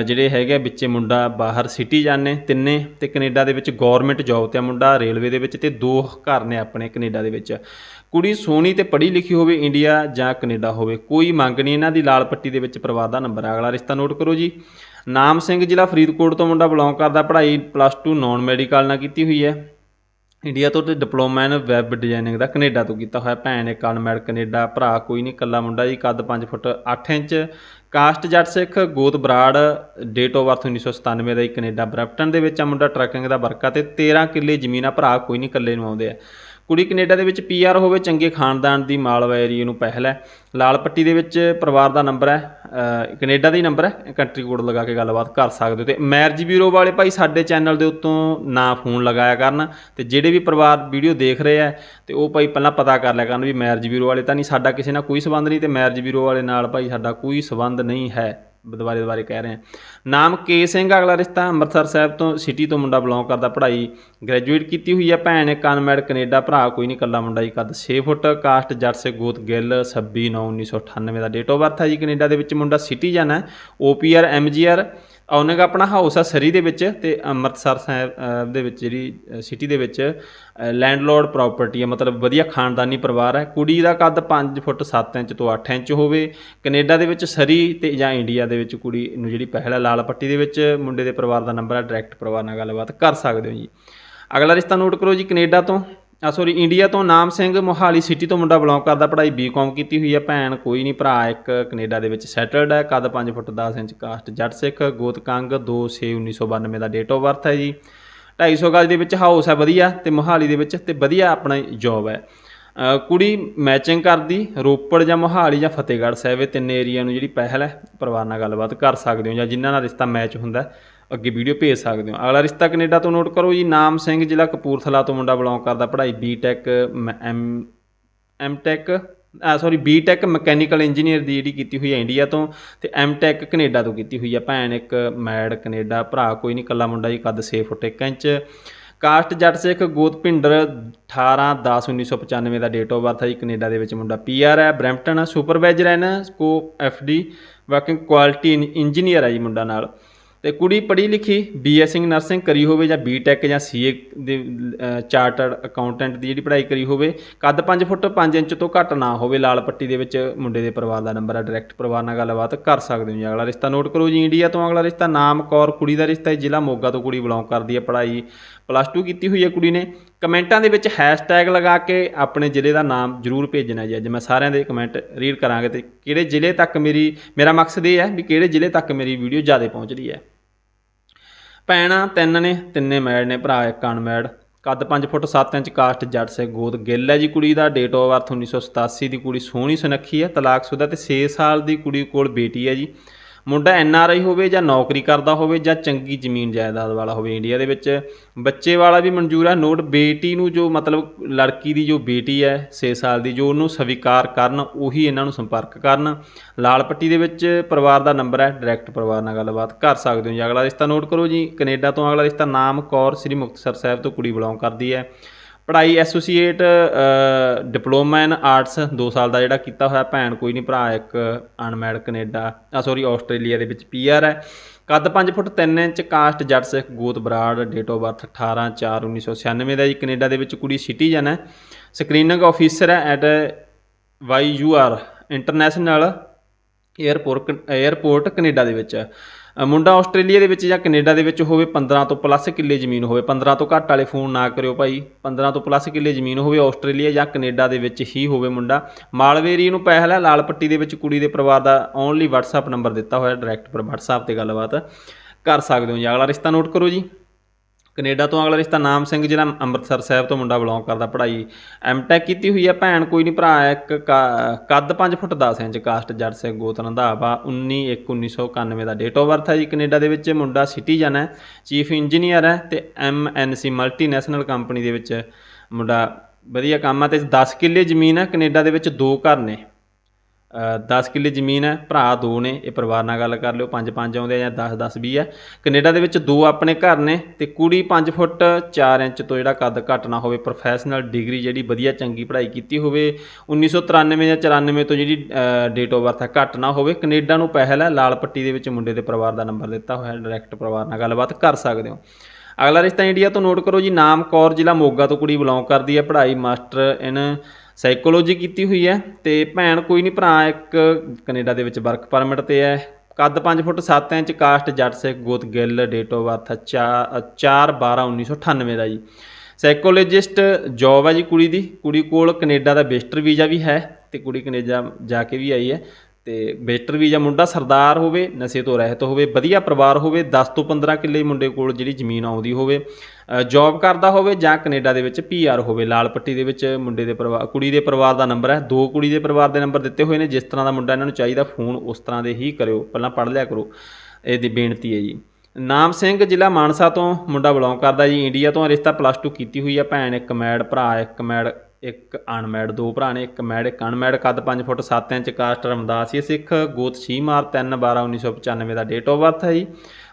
ਜਿਹੜੇ ਹੈਗੇ ਆ ਵਿੱਚੇ ਮੁੰਡਾ ਬਾਹਰ ਸਿਟੀ ਨੇ ਤਿੰਨੇ ਤੇ ਕੈਨੇਡਾ ਦੇ ਵਿੱਚ ਗਵਰਨਮੈਂਟ ਜੌਬ ਤੇ ਆ ਮੁੰਡਾ ਰੇਲਵੇ ਦੇ ਵਿੱਚ ਤੇ ਦੋ ਘਰ ਨੇ ਆਪਣੇ ਕੈਨੇਡਾ ਦੇ ਵਿੱਚ। ਕੁੜੀ ਸੋਹਣੀ ਤੇ ਪੜ੍ਹੀ ਲਿਖੀ ਹੋਵੇ ਇੰਡੀਆ ਜਾਂ ਕੈਨੇਡਾ ਹੋਵੇ, ਕੋਈ ਮੰਗ ਨਹੀਂ। ਇਹਨਾਂ ਦੀ ਲਾਲ ਪੱਟੀ ਦੇ ਵਿੱਚ ਪਰਿਵਾਰ ਦਾ ਨੰਬਰ ਅਗਲਾ ਰਿਸ਼ਤਾ ਨੋਟ ਕਰੋ ਜੀ। ਨਾਮ ਸਿੰਘ ਜ਼ਿਲ੍ਹਾ ਫਰੀਦਕੋਟ ਤੋਂ ਮੁੰਡਾ ਬਿਲੋਂਗ ਕਰਦਾ। ਪੜ੍ਹਾਈ ਪਲੱਸ 2 ਨਾਨ ਮੈਡੀਕਲ ਨਾਲ ਕੀਤੀ ਹੋਈ ਹੈ। ਇੰਡੀਆ ਤੋਂ ਤੇ ਡਿਪਲੋਮਾ ਇਨ ਵੈਬ ਡਿਜ਼ਾਈਨਿੰਗ ਦਾ ਕੈਨੇਡਾ ਤੋਂ ਕੀਤਾ ਹੋਇਆ। ਭੈਣ ਇੱਕ ਅਨਮੈਡ ਕੈਨੇਡਾ, ਭਰਾ ਕੋਈ ਨਹੀਂ ਕੱਲਾ ਮੁੰਡਾ ਜੀ। ਕੱਦ 5 ਫੁੱਟ 8 ਇੰਚ। ਕਾਸਟ ਜੱਟ ਸਿੱਖ, ਗੋਤ ਬਰਾੜ ਡੇਟ ਆਫ ਬਰਥ 1997 ਦਾ ਹੀ ਕੈਨੇਡਾ ਬਰੈਂਪਟਨ ਦੇ ਵਿੱਚ ਆ। ਮੁੰਡਾ ਟਰੱਕਿੰਗ ਦਾ ਵਰਕਾ ਤੇ 13 ਕਿੱਲੇ ਜ਼ਮੀਨ ਆ। ਭਰਾ ਕੋਈ ਨਹੀਂ ਕੱਲੇ ਨੂੰ ਆਉਂਦੇ ਆ। ਕੁੜੀ ਕੈਨੇਡਾ ਦੇ ਵਿੱਚ ਪੀਆਰ ਹੋਵੇ ਚੰਗੇ ਖਾਨਦਾਨ ਦੀ ਮਾਲਵਾ ਏਰੀਏ ਨੂੰ ਪਹਿਲ ਹੈ। ਲਾਲ ਪੱਟੀ ਦੇ ਵਿੱਚ ਪਰਿਵਾਰ ਦਾ ਨੰਬਰ ਹੈ ਅ, ਕੈਨੇਡਾ ਦਾ ਹੀ ਨੰਬਰ ਹੈ ਕੰਟਰੀ ਕੋਡ ਲਗਾ ਕੇ ਗੱਲਬਾਤ ਕਰ ਸਕਦੇ ਹੋ ਤੇ ਮੈਰਿਜ ਬਿਊਰੋ ਵਾਲੇ ਭਾਈ ਸਾਡੇ ਚੈਨਲ ਦੇ ਉੱਤੋਂ ਨਾ ਫੋਨ ਲਗਾਇਆ ਕਰਨ ਤੇ ਜਿਹੜੇ ਵੀ ਪਰਿਵਾਰ ਵੀਡੀਓ ਦੇਖ ਰਹੇ ਆ ਤੇ ਉਹ ਭਾਈ ਪਹਿਲਾਂ ਪਤਾ ਕਰ ਲਿਆ ਕਰਨ ਵੀ ਮੈਰਿਜ ਬਿਊਰੋ ਵਾਲੇ ਤਾਂ ਨਹੀਂ ਸਾਡਾ ਕਿਸੇ ਨਾਲ ਕੋਈ ਸਬੰਧ ਨਹੀਂ ਤੇ ਮੈਰਿਜ ਬਿਊਰੋ ਵਾਲੇ ਨਾਲ ਭਾਈ ਸਾਡਾ ਕੋਈ ਸਬੰਧ ਨਹੀਂ ਹੈ। ਦੁਬਾਰੇ ਦੁਬਾਰੇ ਕਹਿ ਰਹੇ ਹਾਂ। ਨਾਮ ਕੇ ਸਿੰਘ, ਅਗਲਾ ਰਿਸ਼ਤਾ ਅੰਮ੍ਰਿਤਸਰ ਸਾਹਿਬ ਤੋਂ ਸਿਟੀ ਤੋਂ ਮੁੰਡਾ ਬਿਲੋਂਗ ਕਰਦਾ, ਪੜ੍ਹਾਈ ਗ੍ਰੈਜੂਏਟ ਕੀਤੀ ਹੋਈ ਹੈ ਭੈਣ ਨੇ ਅਨਮੈਡ ਕੈਨੇਡਾ, ਭਰਾ ਕੋਈ ਨਹੀਂ ਕੱਲਾ ਮੁੰਡਾ ਜੀ ਕੱਦ 6 ਫੁੱਟ ਕਾਸਟ ਜੱਟ ਸੇ ਗੋਤ ਗਿੱਲ 26 9 1998 ਦਾ ਡੇਟ ਆਫ ਬਰਥ ਹੈ ਜੀ। ਕੈਨੇਡਾ ਦੇ ਵਿੱਚ ਮੁੰਡਾ ਸਿਟੀਜ਼ਨ ਹੈ ਓਪੀਆਰ ਐਮਜੀਆਰ ਉਹਨੇ ਆਪਣਾ ਹਾਊਸ ਆ ਸਰੀ ਦੇ ਵਿੱਚ ਤੇ ਅੰਮ੍ਰਿਤਸਰ ਸਾਹਿਬ ਦੇ ਵਿੱਚ ਜਿਹੜੀ ਸਿਟੀ ਦੇ ਵਿੱਚ ਲੈਂਡਲੋਰਡ ਪ੍ਰਾਪਰਟੀ ਹੈ ਮਤਲਬ ਵਧੀਆ ਖਾਨਦਾਨੀ ਪਰਿਵਾਰ ਹੈ ਕੁੜੀ ਦਾ ਕੱਦ 5 ਫੁੱਟ 7 ਇੰਚ ਤੋਂ 8 ਇੰਚ ਹੋਵੇ। ਕੈਨੇਡਾ ਦੇ ਵਿੱਚ ਸਰੀ ਤੇ ਜਾਂ ਇੰਡੀਆ ਦੇ ਵਿੱਚ ਕੁੜੀ ਨੂੰ ਜਿਹੜੀ ਪਹਿਲਾ ਲਾਲ ਪੱਟੀ ਦੇ ਵਿੱਚ, ਮੁੰਡੇ ਦੇ ਪਰਿਵਾਰ ਦਾ ਨੰਬਰ ਹੈ ਡਾਇਰੈਕਟ ਪਰਿਵਾਰ ਨਾਲ ਗੱਲਬਾਤ ਕਰ ਸਕਦੇ ਹੋ ਜੀ। ਅਗਲਾ ਰਿਸ਼ਤਾ ਨੋਟ ਕਰੋ ਜੀ ਕੈਨੇਡਾ ਤੋਂ। ਸੌਰੀ ਇੰਡੀਆ ਤੋਂ ਨਾਮ ਸਿੰਘ ਮੋਹਾਲੀ ਸਿਟੀ ਤੋਂ ਮੁੰਡਾ ਬਿਲੋਂਗ ਕਰਦਾ, ਪੜ੍ਹਾਈ ਬੀਕਾਮ ਕੀਤੀ ਹੋਈ ਹੈ ਭੈਣ ਕੋਈ ਨਹੀਂ, ਭਰਾ ਇੱਕ ਕੈਨੇਡਾ ਦੇ ਵਿੱਚ ਸੈਟਲਡ ਹੈ ਕੱਦ 5 ਫੁੱਟ 10 ਇੰਚ, ਕਾਸਟ ਜੱਟ ਸਿੱਖ, ਗੋਤ ਕੰਗ 2 6 1992 ਦਾ ਡੇਟ ਆਫ ਬਰਥ ਹੈ ਜੀ। 250 ਗਜ ਦੇ ਵਿੱਚ ਹਾਊਸ ਹੈ ਵਧੀਆ ਤੇ ਮੋਹਾਲੀ ਦੇ ਵਿੱਚ ਤੇ ਵਧੀਆ ਆਪਣਾ ਜੌਬ ਹੈ। ਕੁੜੀ ਮੈਚਿੰਗ ਕਰਦੀ, ਰੋਪੜ ਜਾਂ ਮੋਹਾਲੀ ਜਾਂ ਫਤਿਹਗੜ੍ਹ ਸਾਹਿਬ, ਇਹ ਤਿੰਨ ਏਰੀਆ ਨੂੰ ਜਿਹੜੀ ਪਹਿਲ ਹੈ, ਪਰਿਵਾਰ ਨਾਲ ਗੱਲਬਾਤ ਕਰ ਸਕਦੇ ਹੋ ਜਾਂ ਜਿਨ੍ਹਾਂ ਨਾਲ ਰਿਸ਼ਤਾ ਮੈਚ ਹੁੰਦਾ ਅੱਗੇ ਵੀਡੀਓ ਭੇਜ ਸਕਦੇ ਹੋ। ਅਗਲਾ ਰਿਸ਼ਤਾ ਕੈਨੇਡਾ ਤੋਂ ਨੋਟ ਕਰੋ ਜੀ, ਨਾਮ ਸਿੰਘ, ਜ਼ਿਲ੍ਹਾ ਕਪੂਰਥਲਾ ਤੋਂ ਮੁੰਡਾ ਬਿਲੋਂਗ ਕਰਦਾ, ਪੜ੍ਹਾਈ ਬੀਟੈਕ ਐਮ ਐਮਟੈਕ ਆ ਸੌਰੀ ਬੀਟੈਕ ਮਕੈਨੀਕਲ ਇੰਜੀਨੀਅਰ ਦੀ ਜਿਹੜੀ ਕੀਤੀ ਹੋਈ ਹੈ ਇੰਡੀਆ ਤੋਂ ਤੇ ਐਮਟੈਕ ਕੈਨੇਡਾ ਤੋਂ ਕੀਤੀ ਹੋਈ ਹੈ ਭੈਣ ਇੱਕ ਮੈਡ ਕੈਨੇਡਾ, ਭਰਾ ਕੋਈ ਨਹੀਂ ਕੱਲਾ ਮੁੰਡਾ ਜੀ, ਕੱਦ 6 ਫੁੱਟ 1 ਇੰਚ। ਕਾਸਟ ਜੱਟ ਸਿੱਖ ਗੋਤ ਭਿੰਡਰ 18 10 1995 ਦਾ ਡੇਟ ਆਫ ਬਰਥ ਹੈ ਜੀ, ਕੈਨੇਡਾ ਦੇ ਵਿੱਚ ਮੁੰਡਾ ਪੀਆਰ ਹੈ, ਬਰੈਂਪਟਨ ਸੁਪਰਵਾਈਜ਼ਰ ਹੈ ਨਾ scope FD working quality engineer ਹੈ ਜੀ ਮੁੰਡਾ ਨਾਲ। ਤੇ ਕੁੜੀ ਪੜ੍ਹੀ ਲਿਖੀ ਬੀਐਸਸੀ ਨਰਸਿੰਗ ਕਰੀ ਹੋਵੇ ਜਾਂ ਬੀਟੈਕ ਜਾਂ ਸੀਏ ਦੇ ਚਾਰਟਰਡ ਅਕਾਊਂਟੈਂਟ ਦੀ ਜਿਹੜੀ ਪੜ੍ਹਾਈ ਕਰੀ ਹੋਵੇ, ਕੱਦ 5 ਫੁੱਟ 5 ਇੰਚ ਤੋਂ ਘੱਟ ਨਾ ਹੋਵੇ, ਲਾਲ ਪੱਟੀ ਦੇ ਵਿੱਚ ਮੁੰਡੇ ਦੇ ਪਰਿਵਾਰ ਦਾ ਨੰਬਰ ਹੈ ਡਾਇਰੈਕਟ ਪਰਿਵਾਰ ਨਾਲ ਗੱਲਬਾਤ ਕਰ ਸਕਦੇ ਹੋ ਜੀ। ਅਗਲਾ ਰਿਸ਼ਤਾ ਨੋਟ ਕਰੋ ਜੀ ਇੰਡੀਆ ਤੋਂ ਅਗਲਾ ਰਿਸ਼ਤਾ, ਨਾਮ ਕੌਰ, ਕੁੜੀ ਦਾ ਰਿਸ਼ਤਾ ਹੈ, ਜ਼ਿਲ੍ਹਾ ਮੋਗਾ ਤੋਂ ਕੁੜੀ ਬਿਲੋਂਗ ਕਰਦੀ ਹੈ, ਪੜ੍ਹਾਈ ਪਲੱਸ 2 ਕੀਤੀ ਹੋਈ ਹੈ ਕੁੜੀ ਨੇ। ਕਮੈਂਟਾਂ ਦੇ ਵਿੱਚ ਹੈਸ਼ਟੈਗ ਲਗਾ ਕੇ ਆਪਣੇ ਜ਼ਿਲ੍ਹੇ ਦਾ ਨਾਮ ਜ਼ਰੂਰ ਭੇਜਣਾ ਜੀ, ਅੱਜ ਮੈਂ ਸਾਰਿਆਂ ਦੇ ਕਮੈਂਟ ਰੀਡ ਕਰਾਂਗੇ ਤੇ ਕਿਹੜੇ ਜ਼ਿਲ੍ਹੇ ਤੱਕ ਮੇਰੀ, ਮੇਰਾ ਮਕਸਦ ਇਹ ਹੈ ਵੀ ਕਿਹੜੇ ਜ਼ਿਲ੍ਹੇ ਤੱਕ ਮੇਰੀ ਵੀਡੀਓ ਜ਼ਿਆਦਾ ਪਹੁੰਚ ਰਹੀ ਹੈ। ਭੈਣਾਂ ਤਿੰਨ ਨੇ, ਤਿੰਨੇ ਮੈਡ ਨੇ ਭਰਾ, ਇੱਕ ਅਨਮੈਡ ਕੱਦ 5 ਫੁੱਟ 7 ਇੰਚ, ਕਾਸਟ ਜੱਟ ਸੇ ਗੋਦ। ਗਿੱਲ ਹੈ ਜੀ ਕੁੜੀ ਦਾ ਡੇਟ ਆਫ ਬਰਥ 1987 ਦੀ ਕੁੜੀ ਸੋਹਣੀ ਸੁਨੱਖੀ ਹੈ ਤਲਾਕਸ਼ੁਦਾ ਤੇ 6 ਸਾਲ ਦੀ ਕੁੜੀ ਕੋਲ ਬੇਟੀ ਹੈ ਜੀ। ਮੁੰਡਾ ਐਨ ਆਰ ਆਈ ਹੋਵੇ ਜਾਂ ਨੌਕਰੀ ਕਰਦਾ ਹੋਵੇ ਜਾਂ ਚੰਗੀ ਜ਼ਮੀਨ ਜਾਇਦਾਦ ਵਾਲਾ ਹੋਵੇ ਇੰਡੀਆ ਦੇ ਵਿੱਚ, ਬੱਚੇ ਵਾਲਾ ਵੀ ਮਨਜ਼ੂਰ ਹੈ ਨੋਟ ਬੇਟੀ ਨੂੰ ਜੋ ਮਤਲਬ ਲੜਕੀ ਦੀ ਜੋ ਬੇਟੀ ਹੈ 6 ਸਾਲ ਦੀ, ਜੋ ਉਹਨੂੰ ਸਵੀਕਾਰ ਕਰਨ, ਉਹੀ ਇਹਨਾਂ ਨੂੰ ਸੰਪਰਕ ਕਰਨ। ਲਾਲ ਪੱਟੀ ਦੇ ਵਿੱਚ ਪਰਿਵਾਰ ਦਾ ਨੰਬਰ ਹੈ, ਡਾਇਰੈਕਟ ਪਰਿਵਾਰ ਨਾਲ ਗੱਲਬਾਤ ਕਰ ਸਕਦੇ ਹੋ ਜੀ। ਅਗਲਾ ਰਿਸ਼ਤਾ ਨੋਟ ਕਰੋ ਜੀ। ਕੈਨੇਡਾ ਤੋਂ ਅਗਲਾ ਰਿਸ਼ਤਾ ਨਾਮ ਕੌਰ, ਸ੍ਰੀ ਮੁਕਤਸਰ ਸਾਹਿਬ ਤੋਂ ਕੁੜੀ ਬਿਲੋਂਗ ਕਰਦੀ ਹੈ। ਪੜ੍ਹਾਈ ਐਸੋਸੀਏਟ ਡਿਪਲੋਮਾ ਇਨ ਆਰਟਸ 2 ਸਾਲ ਦਾ ਜਿਹੜਾ ਕੀਤਾ ਹੋਇਆ ਭੈਣ, ਕੋਈ ਨਹੀਂ ਭਰਾ, ਇੱਕ ਅਨਮੈਡ ਕੈਨੇਡਾ ਆ ਸੌਰੀ ਆਸਟ੍ਰੇਲੀਆ ਦੇ ਵਿੱਚ ਪੀਆਰ ਹੈ। ਕੱਦ 5 ਫੁੱਟ 3 ਇੰਚ, ਕਾਸਟ ਜੱਟ ਸਿੱਖ ਗੋਤ ਬਰਾੜ ਡੇਟ ਆਫ ਬਰਥ 18 4 1996 ਦਾ ਜੀ, ਕੈਨੇਡਾ ਦੇ ਵਿੱਚ ਕੁੜੀ ਸਿਟੀਜ਼ਨ ਹੈ। ਸਕਰੀਨਿੰਗ ਆਫੀਸਰ ਹੈ at Y U R international airport airport Canada ਦੇ ਵਿੱਚ। ਮੁੰਡਾ ਆਸਟ੍ਰੇਲੀਆ ਦੇ ਵਿੱਚ ਜਾਂ ਕੈਨੇਡਾ ਦੇ ਵਿੱਚ ਹੋਵੇ 15 ਤੋਂ ਪਲੱਸ ਕਿੱਲੇ ਜ਼ਮੀਨ ਹੋਵੇ। 15 ਤੋਂ ਘੱਟ ਵਾਲੇ ਫੋਨ ਨਾ ਕਰਿਓ ਭਾਈ। 15 ਤੋਂ ਪਲੱਸ ਕਿੱਲੇ ਜ਼ਮੀਨ ਹੋਵੇ ਆਸਟ੍ਰੇਲੀਆ ਜਾਂ ਕੈਨੇਡਾ ਦੇ ਵਿੱਚ ਹੀ ਹੋਵੇ ਮੁੰਡਾ। ਮਾਲਵੇਰੀ ਨੂੰ ਪਹਿਲ ਹੈ ਲਾਲ ਪੱਟੀ ਦੇ ਵਿੱਚ ਕੁੜੀ ਦੇ ਪਰਿਵਾਰ ਦਾ ਓਨਲੀ WhatsApp ਨੰਬਰ ਦਿੱਤਾ ਹੋਇਆ ਡਾਇਰੈਕਟ ਪਰ WhatsApp ਤੇ ਗੱਲਬਾਤ ਕਰ ਸਕਦੇ ਹੋ ਜੀ। ਅਗਲਾ ਰਿਸ਼ਤਾ ਨੋਟ ਕਰੋ ਜੀ। ਕੈਨੇਡਾ ਤੋਂ ਅਗਲਾ ਰਿਸ਼ਤਾ ਨਾਮ ਸਿੰਘ ਜ਼ਿਲ੍ਹਾ ਅੰਮ੍ਰਿਤਸਰ ਸਾਹਿਬ ਤੋਂ ਮੁੰਡਾ ਬਿਲੋਂਗ ਕਰਦਾ, ਪੜ੍ਹਾਈ ਐਮਟੈਕ ਕੀਤੀ ਹੋਈ ਹੈ ਭੈਣ, ਕੋਈ ਨਹੀਂ ਭਰਾ, ਇੱਕ ਕਾ- ਕੱਦ 5 foot 10 inch, caste Jatt Singh ਗੋਤ ਰੰਧਾਵਾ 19 1 1991 ਦਾ ਡੇਟ ਆਫ ਬਰਥ ਹੈ ਜੀ, ਕੈਨੇਡਾ ਦੇ ਵਿੱਚ ਮੁੰਡਾ ਸਿਟੀਜ਼ਨ ਹੈ ਚੀਫ ਇੰਜੀਨੀਅਰ ਹੈ ਤੇ ਐਮਐਨਸੀ ਮਲਟੀਨੈਸ਼ਨਲ ਕੰਪਨੀ ਦੇ ਵਿੱਚ ਮੁੰਡਾ ਵਧੀਆ ਕੰਮ ਆ ਤੇ 10 ਕਿੱਲੇ ਜ਼ਮੀਨ ਆ, ਕੈਨੇਡਾ ਦੇ ਵਿੱਚ ਦੋ ਘਰ ਨੇ। 10 ਕਿੱਲੇ ਜ਼ਮੀਨ ਹੈ, ਭਰਾ ਦੋ ਨੇ, ਇਹ ਪਰਿਵਾਰ ਨਾਲ ਗੱਲ ਕਰ ਲਿਓ, ਪੰਜ ਪੰਜ ਆਉਂਦੇ ਆ ਜਾਂ 10 10 20 ਹੈ ਕੈਨੇਡਾ ਦੇ ਵਿੱਚ ਦੋ ਆਪਣੇ ਘਰ ਨੇ ਤੇ ਕੁੜੀ 5 ਫੁੱਟ 4 ਇੰਚ ਤੋਂ ਜਿਹੜਾ ਕੱਦ ਘੱਟ ਨਾ ਹੋਵੇ ਪ੍ਰੋਫੈਸ਼ਨਲ ਡਿਗਰੀ ਜਿਹੜੀ ਵਧੀਆ ਚੰਗੀ ਪੜ੍ਹਾਈ ਕੀਤੀ ਹੋਵੇ 1993 ਜਾਂ 94 ਤੋਂ ਜਿਹੜੀ ਡੇਟ ਆਫ ਬਰਥ ਹੈ ਘੱਟ ਨਾ ਹੋਵੇ। ਕੈਨੇਡਾ ਨੂੰ ਪਹਿਲ ਹੈ, ਲਾਲ ਪੱਟੀ ਦੇ ਵਿੱਚ ਮੁੰਡੇ ਦੇ ਪਰਿਵਾਰ ਦਾ ਨੰਬਰ ਦਿੱਤਾ ਹੋਇਆ ਡਾਇਰੈਕਟ ਪਰਿਵਾਰ ਨਾਲ ਗੱਲਬਾਤ ਕਰ ਸਕਦੇ ਹੋ। ਅਗਲਾ ਰਿਸ਼ਤਾ ਇੰਡੀਆ ਤੋਂ ਨੋਟ ਕਰੋ ਜੀ ਨਾਮ ਕੌਰ ਜ਼ਿਲ੍ਹਾ ਮੋਗਾ ਤੋਂ ਕੁੜੀ ਬਿਲੋਂਗ ਕਰਦੀ ਹੈ, ਪੜ੍ਹਾਈ ਮਾਸਟਰ ਇਨ ਸਾਈਕੋਲੋਜੀ ਕੀਤੀ ਹੋਈ ਹੈ ਤੇ ਭੈਣ ਕੋਈ ਨਹੀਂ ਭਰਾ ਇੱਕ ਕੈਨੇਡਾ ਦੇ ਵਿੱਚ ਵਰਕ ਪਰਮਿਟ ਤੇ ਹੈ। ਕੱਦ 5 ਫੁੱਟ 7 ਇੰਚ, ਕਾਸਟ ਜੱਟ ਸਿੱਖ, ਗੋਤ ਗਿੱਲ ਡੇਟ ਆਫ ਬਰਥ 4 12 1998 ਦਾ ਜੀ। ਸਾਈਕੋਲੋਜਿਸਟ ਜੌਬ ਹੈ ਜੀ ਕੁੜੀ ਦੀ। ਕੁੜੀ ਕੋਲ ਕੈਨੇਡਾ ਦਾ ਵਿਜ਼ਟਰ ਵੀਜ਼ਾ ਵੀ ਹੈ ਤੇ ਕੁੜੀ ਕੈਨੇਡਾ ਜਾ ਕੇ ਵੀ ਆਈ ਹੈ। ਤੇ ਵੀ ਜਾਂ ਮੁੰਡਾ ਸਰਦਾਰ ਹੋਵੇ, ਨਸ਼ੇ ਤੋਂ ਰਹਿਤ ਹੋਵੇ, ਵਧੀਆ ਪਰਿਵਾਰ ਹੋਵੇ 10 ਤੋਂ 15 ਕਿੱਲੇ ਮੁੰਡੇ ਕੋਲ ਜਿਹੜੀ ਜ਼ਮੀਨ ਆਉਂਦੀ ਹੋਵੇ ਜੌਬ ਕਰਦਾ ਹੋਵੇ ਜਾਂ ਕੈਨੇਡਾ ਦੇ ਵਿੱਚ ਪੀਆਰ ਹੋਵੇ, ਲਾਲ ਪੱਟੀ ਦੇ ਵਿੱਚ ਮੁੰਡੇ ਦੇ ਪਰਿਵਾਰ, ਕੁੜੀ ਦੇ ਪਰਿਵਾਰ ਦਾ ਨੰਬਰ ਹੈ, ਦੋ ਕੁੜੀ ਦੇ ਪਰਿਵਾਰ ਦੇ ਨੰਬਰ ਦਿੱਤੇ ਹੋਏ ਨੇ, ਜਿਸ ਤਰ੍ਹਾਂ ਦਾ ਮੁੰਡਾ ਇਹਨਾਂ ਨੂੰ ਚਾਹੀਦਾ, ਫੋਨ ਉਸ ਤਰ੍ਹਾਂ ਦੇ ਹੀ ਕਰਿਓ, ਪਹਿਲਾਂ ਪੜ੍ਹ ਲਿਆ ਕਰੋ, ਇਹਦੀ ਬੇਨਤੀ ਹੈ ਜੀ। ਨਾਮ ਸਿੰਘ, ਜ਼ਿਲ੍ਹਾ ਮਾਨਸਾ ਤੋਂ ਮੁੰਡਾ ਬਿਲੋਂਗ ਕਰਦਾ ਜੀ ਇੰਡੀਆ ਤੋਂ, ਰਿਸ਼ਤਾ ਪਲੱਸ 2 ਕੀਤੀ ਹੋਈ ਹੈ ਭੈਣ, ਇੱਕ ਮੈੜ, ਭਰਾ, ਇੱਕ ਮੈਡ ਇੱਕ ਅਨਮੈਡ ਦੋ ਭਰਾ ਨੇ, ਇੱਕ ਮੈਡ ਇੱਕ ਅਨਮੈਡ ਕੱਦ 5 foot 7 inch caste Ramdas Ramdasia Sikh ਗੋਤ 6 ਮਾਰ 3 12 1995 ਦਾ ਡੇਟ ਆਫ ਬਰਥ ਹੈ ਜੀ।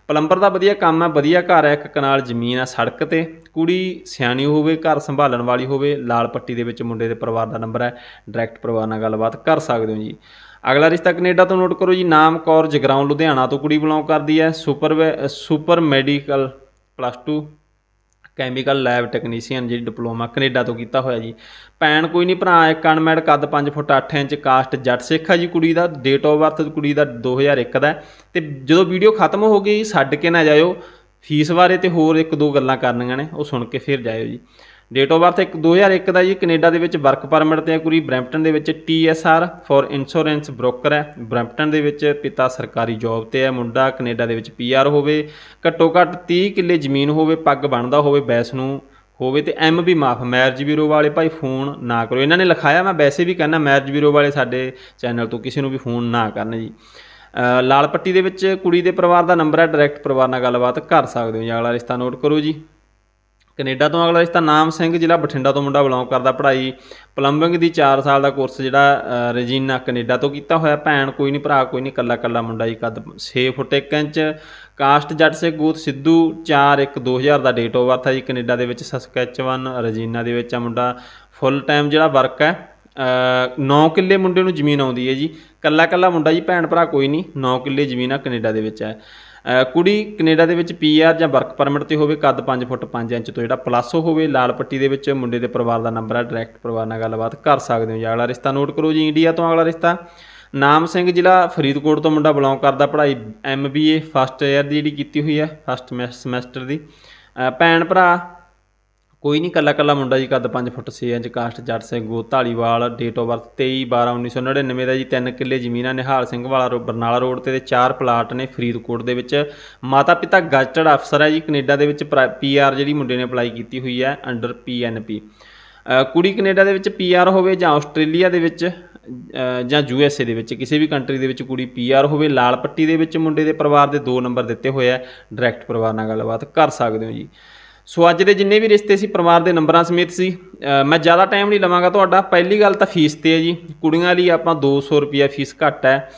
ਪਲੰਬਰ ਦਾ ਵਧੀਆ ਕੰਮ ਹੈ, ਵਧੀਆ ਘਰ ਹੈ, ਇੱਕ ਕਨਾਲ ਜ਼ਮੀਨ ਹੈ ਸੜਕ ਤੇ। ਕੁੜੀ ਸਿਆਣੀ ਹੋਵੇ, ਘਰ ਸੰਭਾਲਣ ਵਾਲੀ ਹੋਵੇ, ਲਾਲ ਪੱਟੀ ਦੇ ਵਿੱਚ ਮੁੰਡੇ ਦੇ ਪਰਿਵਾਰ ਦਾ ਨੰਬਰ ਹੈ ਡਾਇਰੈਕਟ ਪਰਿਵਾਰ ਨਾਲ ਗੱਲਬਾਤ ਕਰ ਸਕਦੇ ਹੋ ਜੀ। ਅਗਲਾ ਰਿਸ਼ਤਾ ਕੈਨੇਡਾ ਤੋਂ ਨੋਟ ਕਰੋ ਜੀ, ਨਾਮ ਕੌਰ ਜਗਰਾਉਂ, ਲੁਧਿਆਣਾ ਤੋਂ ਕੁੜੀ ਬਿਲੋਂਗ ਕਰਦੀ ਹੈ। Super super medical plus 2 chemical lab technician ਜੀ ਡਿਪਲੋਮਾ ਕੈਨੇਡਾ ਤੋਂ ਕੀਤਾ ਹੋਇਆ ਜੀ ਭੈਣ ਕੋਈ ਨਹੀਂ ਭਰਾ, ਇੱਕ ਅਨਮੈਡ ਕੱਦ 5 ਫੁੱਟ 8 ਇੰਚ ਕਾਸਟ ਜੱਟ ਸਿੱਖ ਹੈ ਜੀ ਕੁੜੀ ਦਾ ਡੇਟ ਆਫ ਬਰਥ ਕੁੜੀ ਦਾ 2001 ਦਾ ਹੈ। ਤੇ ਜਦੋਂ ਵੀਡੀਓ ਖਤਮ ਹੋ ਗਈ, ਛੱਡ ਕੇ ਨਾ ਜਾਇਓ, ਫੀਸ ਬਾਰੇ ਤੇ ਹੋਰ ਇੱਕ ਦੋ ਗੱਲਾਂ ਕਰਨੀਆਂ ਨੇ, ਉਹ ਸੁਣ ਕੇ ਫਿਰ ਜਾਇਓ ਜੀ ਡੇਟ ਆਫ ਬਰਥ ਇੱਕ 2001 ਦਾ ਜੀ ਕੈਨੇਡਾ ਦੇ ਵਿੱਚ ਵਰਕ ਪਰਮਿਟ ਤੇ ਹੈ ਕੁੜੀ ਬ੍ਰੈਂਪਟਨ ਦੇ ਵਿੱਚ TSR ਫॉर ਇੰਸ਼ੋਰੈਂਸ ਬ੍ਰੋਕਰ ਹੈ। ਬ੍ਰੈਂਪਟਨ ਦੇ ਵਿੱਚ ਪਿਤਾ ਸਰਕਾਰੀ ਜੌਬ ਤੇ ਹੈ ਮੁੰਡਾ ਕੈਨੇਡਾ ਦੇ ਵਿੱਚ PR ਹੋਵੇ ਘੱਟੋ ਘੱਟ 30 ਕਿੱਲੇ ਜ਼ਮੀਨ ਹੋਵੇ ਪੱਗ ਬਣਦਾ ਹੋਵੇ ਬੈਸ ਨੂੰ ਹੋਵੇ ਤੇ ਐਮ ਵੀ ਮਾਫ ਮੈਰਿਜ ਬਿਊਰੋ ਵਾਲੇ ਭਾਈ ਫੋਨ ਨਾ ਕਰੋ ਇਹਨਾਂ ਨੇ ਲਿਖਾਇਆ ਮੈਂ ਵੈਸੇ ਵੀ ਕਹਿੰਦਾ ਮੈਰਿਜ ਬਿਊਰੋ ਵਾਲੇ ਸਾਡੇ ਚੈਨਲ ਤੋਂ ਕਿਸੇ ਨੂੰ ਵੀ ਫੋਨ ਨਾ ਕਰਨ ਜੀ। ਅ, ਲਾਲ ਪੱਟੀ ਦੇ ਵਿੱਚ ਕੁੜੀ ਦੇ ਪਰਿਵਾਰ ਦਾ ਨੰਬਰ ਹੈ ਡਾਇਰੈਕਟ ਪਰਿਵਾਰ ਨਾਲ ਗੱਲਬਾਤ ਕਰ ਸਕਦੇ ਹੋ ਜੀ। ਅਗਲਾ ਰਿਸ਼ਤਾ ਨੋਟ ਕਰੋ ਜੀ। ਕੈਨੇਡਾ ਤੋਂ ਅਗਲਾ ਰਿਸ਼ਤਾ ਨਾਮ ਸਿੰਘ, ਜ਼ਿਲ੍ਹਾ ਬਠਿੰਡਾ ਤੋਂ ਮੁੰਡਾ ਬਿਲੋਂਗ ਕਰਦਾ। ਪੜ੍ਹਾਈ ਪਲੰਬਿੰਗ ਦੀ 4 ਸਾਲ ਦਾ ਕੋਰਸ ਜਿਹੜਾ ਰਜੀਨਾ ਕੈਨੇਡਾ ਤੋਂ ਕੀਤਾ ਹੋਇਆ। ਭੈਣ ਕੋਈ ਨਹੀਂ, ਭਰਾ ਕੋਈ ਨਹੀਂ ਕੱਲਾ ਕੱਲਾ ਮੁੰਡਾ ਜੀ, ਕੱਦ 6 ਫੁੱਟ 1 ਇੰਚ। ਕਾਸਟ ਜੱਟ ਸੇ ਗੂਤ ਸਿੱਧੂ 4 1 2000 ਦਾ ਡੇਟ ਆਫ ਬਰਥ ਹੈ ਜੀ ਕੈਨੇਡਾ ਦੇ ਵਿੱਚ ਸਸਕੈਚਵਨ ਰਜੀਨਾ ਦੇ ਵਿੱਚ ਆ ਮੁੰਡਾ। ਫੁੱਲ ਟਾਈਮ ਜਿਹੜਾ ਵਰਕ ਹੈ 9 ਕਿੱਲੇ ਮੁੰਡੇ ਨੂੰ ਜ਼ਮੀਨ ਆਉਂਦੀ ਹੈ ਜੀ। ਕੱਲਾ ਕੱਲਾ ਮੁੰਡਾ ਜੀ, ਭੈਣ ਭਰਾ ਕੋਈ ਨਹੀਂ 9 ਕਿੱਲੇ ਜ਼ਮੀਨ ਆ ਕੈਨੇਡਾ ਦੇ ਵਿੱਚ ਹੈ। ਕੁੜੀ ਕੈਨੇਡਾ ਦੇ ਵਿੱਚ ਪੀਆਰ ਜਾਂ ਵਰਕ ਪਰਮਿਟ ਤੇ ਹੋਵੇ, ਕੱਦ 5 ਫੁੱਟ 5 ਇੰਚ ਤੋਂ ਜਿਹੜਾ ਪਲੱਸ ਹੋਵੇ, ਲਾਲ ਪੱਟੀ ਦੇ ਵਿੱਚ ਮੁੰਡੇ ਦੇ ਪਰਿਵਾਰ ਦਾ ਨੰਬਰ ਹੈ ਡਾਇਰੈਕਟ ਪਰਿਵਾਰ ਨਾਲ ਗੱਲਬਾਤ ਕਰ ਸਕਦੇ ਹੋ ਜੀ। ਅਗਲਾ ਰਿਸ਼ਤਾ ਨੋਟ ਕਰੋ ਜੀ ਇੰਡੀਆ ਤੋਂ ਅਗਲਾ ਰਿਸ਼ਤਾ। ਨਾਮ ਸਿੰਘ ਜ਼ਿਲ੍ਹਾ ਫਰੀਦਕੋਟ ਤੋਂ ਮੁੰਡਾ ਬਿਲੋਂਗ ਕਰਦਾ, ਪੜ੍ਹਾਈ ਐਮਬੀਏ ਫਸਟ ਇਅਰ ਦੀ ਜਿਹੜੀ ਕੀਤੀ ਹੋਈ ਹੈ ਫਸਟ ਸਮੈਸਟਰ ਦੀ। ਭੈਣ ਭਰਾ ਕੋਈ ਨਹੀਂ, ਕੱਲਾ ਕੱਲਾ ਮੁੰਡਾ ਜੀ, ਕੱਦ 5 ਫੁੱਟ 6 ਇੰਚ, ਕਾਸਟ ਜੱਟ ਸਿੰਘ ਗੋ ਢਾਲੀਵਾਲ ਡੇਟ ਆਫ ਬਰਥ 23 12 1999 ਦਾ ਜੀ, ਤਿੰਨ ਕਿੱਲੇ ਜ਼ਮੀਨਾਂ ਨਿਹਾਲ ਸਿੰਘ ਵਾਲਾ ਰੋ, ਬਰਨਾਲਾ ਰੋਡ ਤੇ ਤੇ ਚਾਰ ਪਲਾਟ ਨੇ ਫਰੀਦਕੋਟ ਦੇ ਵਿੱਚ। ਮਾਤਾ ਪਿਤਾ ਗਜ਼ਟਡ ਅਫਸਰ ਹੈ ਜੀ, ਕੈਨੇਡਾ ਦੇ ਵਿੱਚ ਪੀਆਰ ਜਿਹੜੀ ਮੁੰਡੇ ਨੇ ਅਪਲਾਈ ਕੀਤੀ ਹੋਈ ਹੈ ਅੰਡਰ ਪੀਐਨਪੀ ਕੁੜੀ ਕੈਨੇਡਾ ਦੇ ਵਿੱਚ ਪੀਆਰ ਹੋਵੇ ਜਾਂ ਆਸਟ੍ਰੇਲੀਆ ਦੇ ਵਿੱਚ ਜਾਂ ਯੂ ਜਾਂ ਏ ਦੇ ਵਿੱਚ, ਕਿਸੇ ਵੀ ਕੰਟਰੀ ਦੇ ਵਿੱਚ ਕੁੜੀ ਪੀਆਰ ਹੋਵੇ, ਲਾਲ ਪੱਟੀ ਦੇ ਵਿੱਚ ਮੁੰਡੇ ਦੇ ਪਰਿਵਾਰ ਦੇ ਦੋ ਨੰਬਰ ਦਿੱਤੇ ਹੋਏ ਆ ਡਾਇਰੈਕਟ ਪਰਿਵਾਰ ਨਾਲ ਗੱਲਬਾਤ ਕਰ ਸਕਦੇ ਹੋ ਜੀ। ਸੋ ਅੱਜ ਦੇ ਜਿੰਨੇ ਵੀ ਰਿਸ਼ਤੇ ਸੀ ਪਰਿਵਾਰ ਦੇ ਨੰਬਰਾਂ ਸਮੇਤ ਸੀ ਮੈਂ ਜ਼ਿਆਦਾ ਟਾਈਮ ਨਹੀਂ ਲਵਾਂਗਾ ਤੁਹਾਡਾ। ਪਹਿਲੀ ਗੱਲ ਤਾਂ ਫੀਸ ਤੇ ਹੈ ਜੀ। ਕੁੜੀਆਂ ਲਈ ਆਪਾਂ 200 ਰੁਪਿਆ ਫੀਸ ਘੱਟ ਹੈ।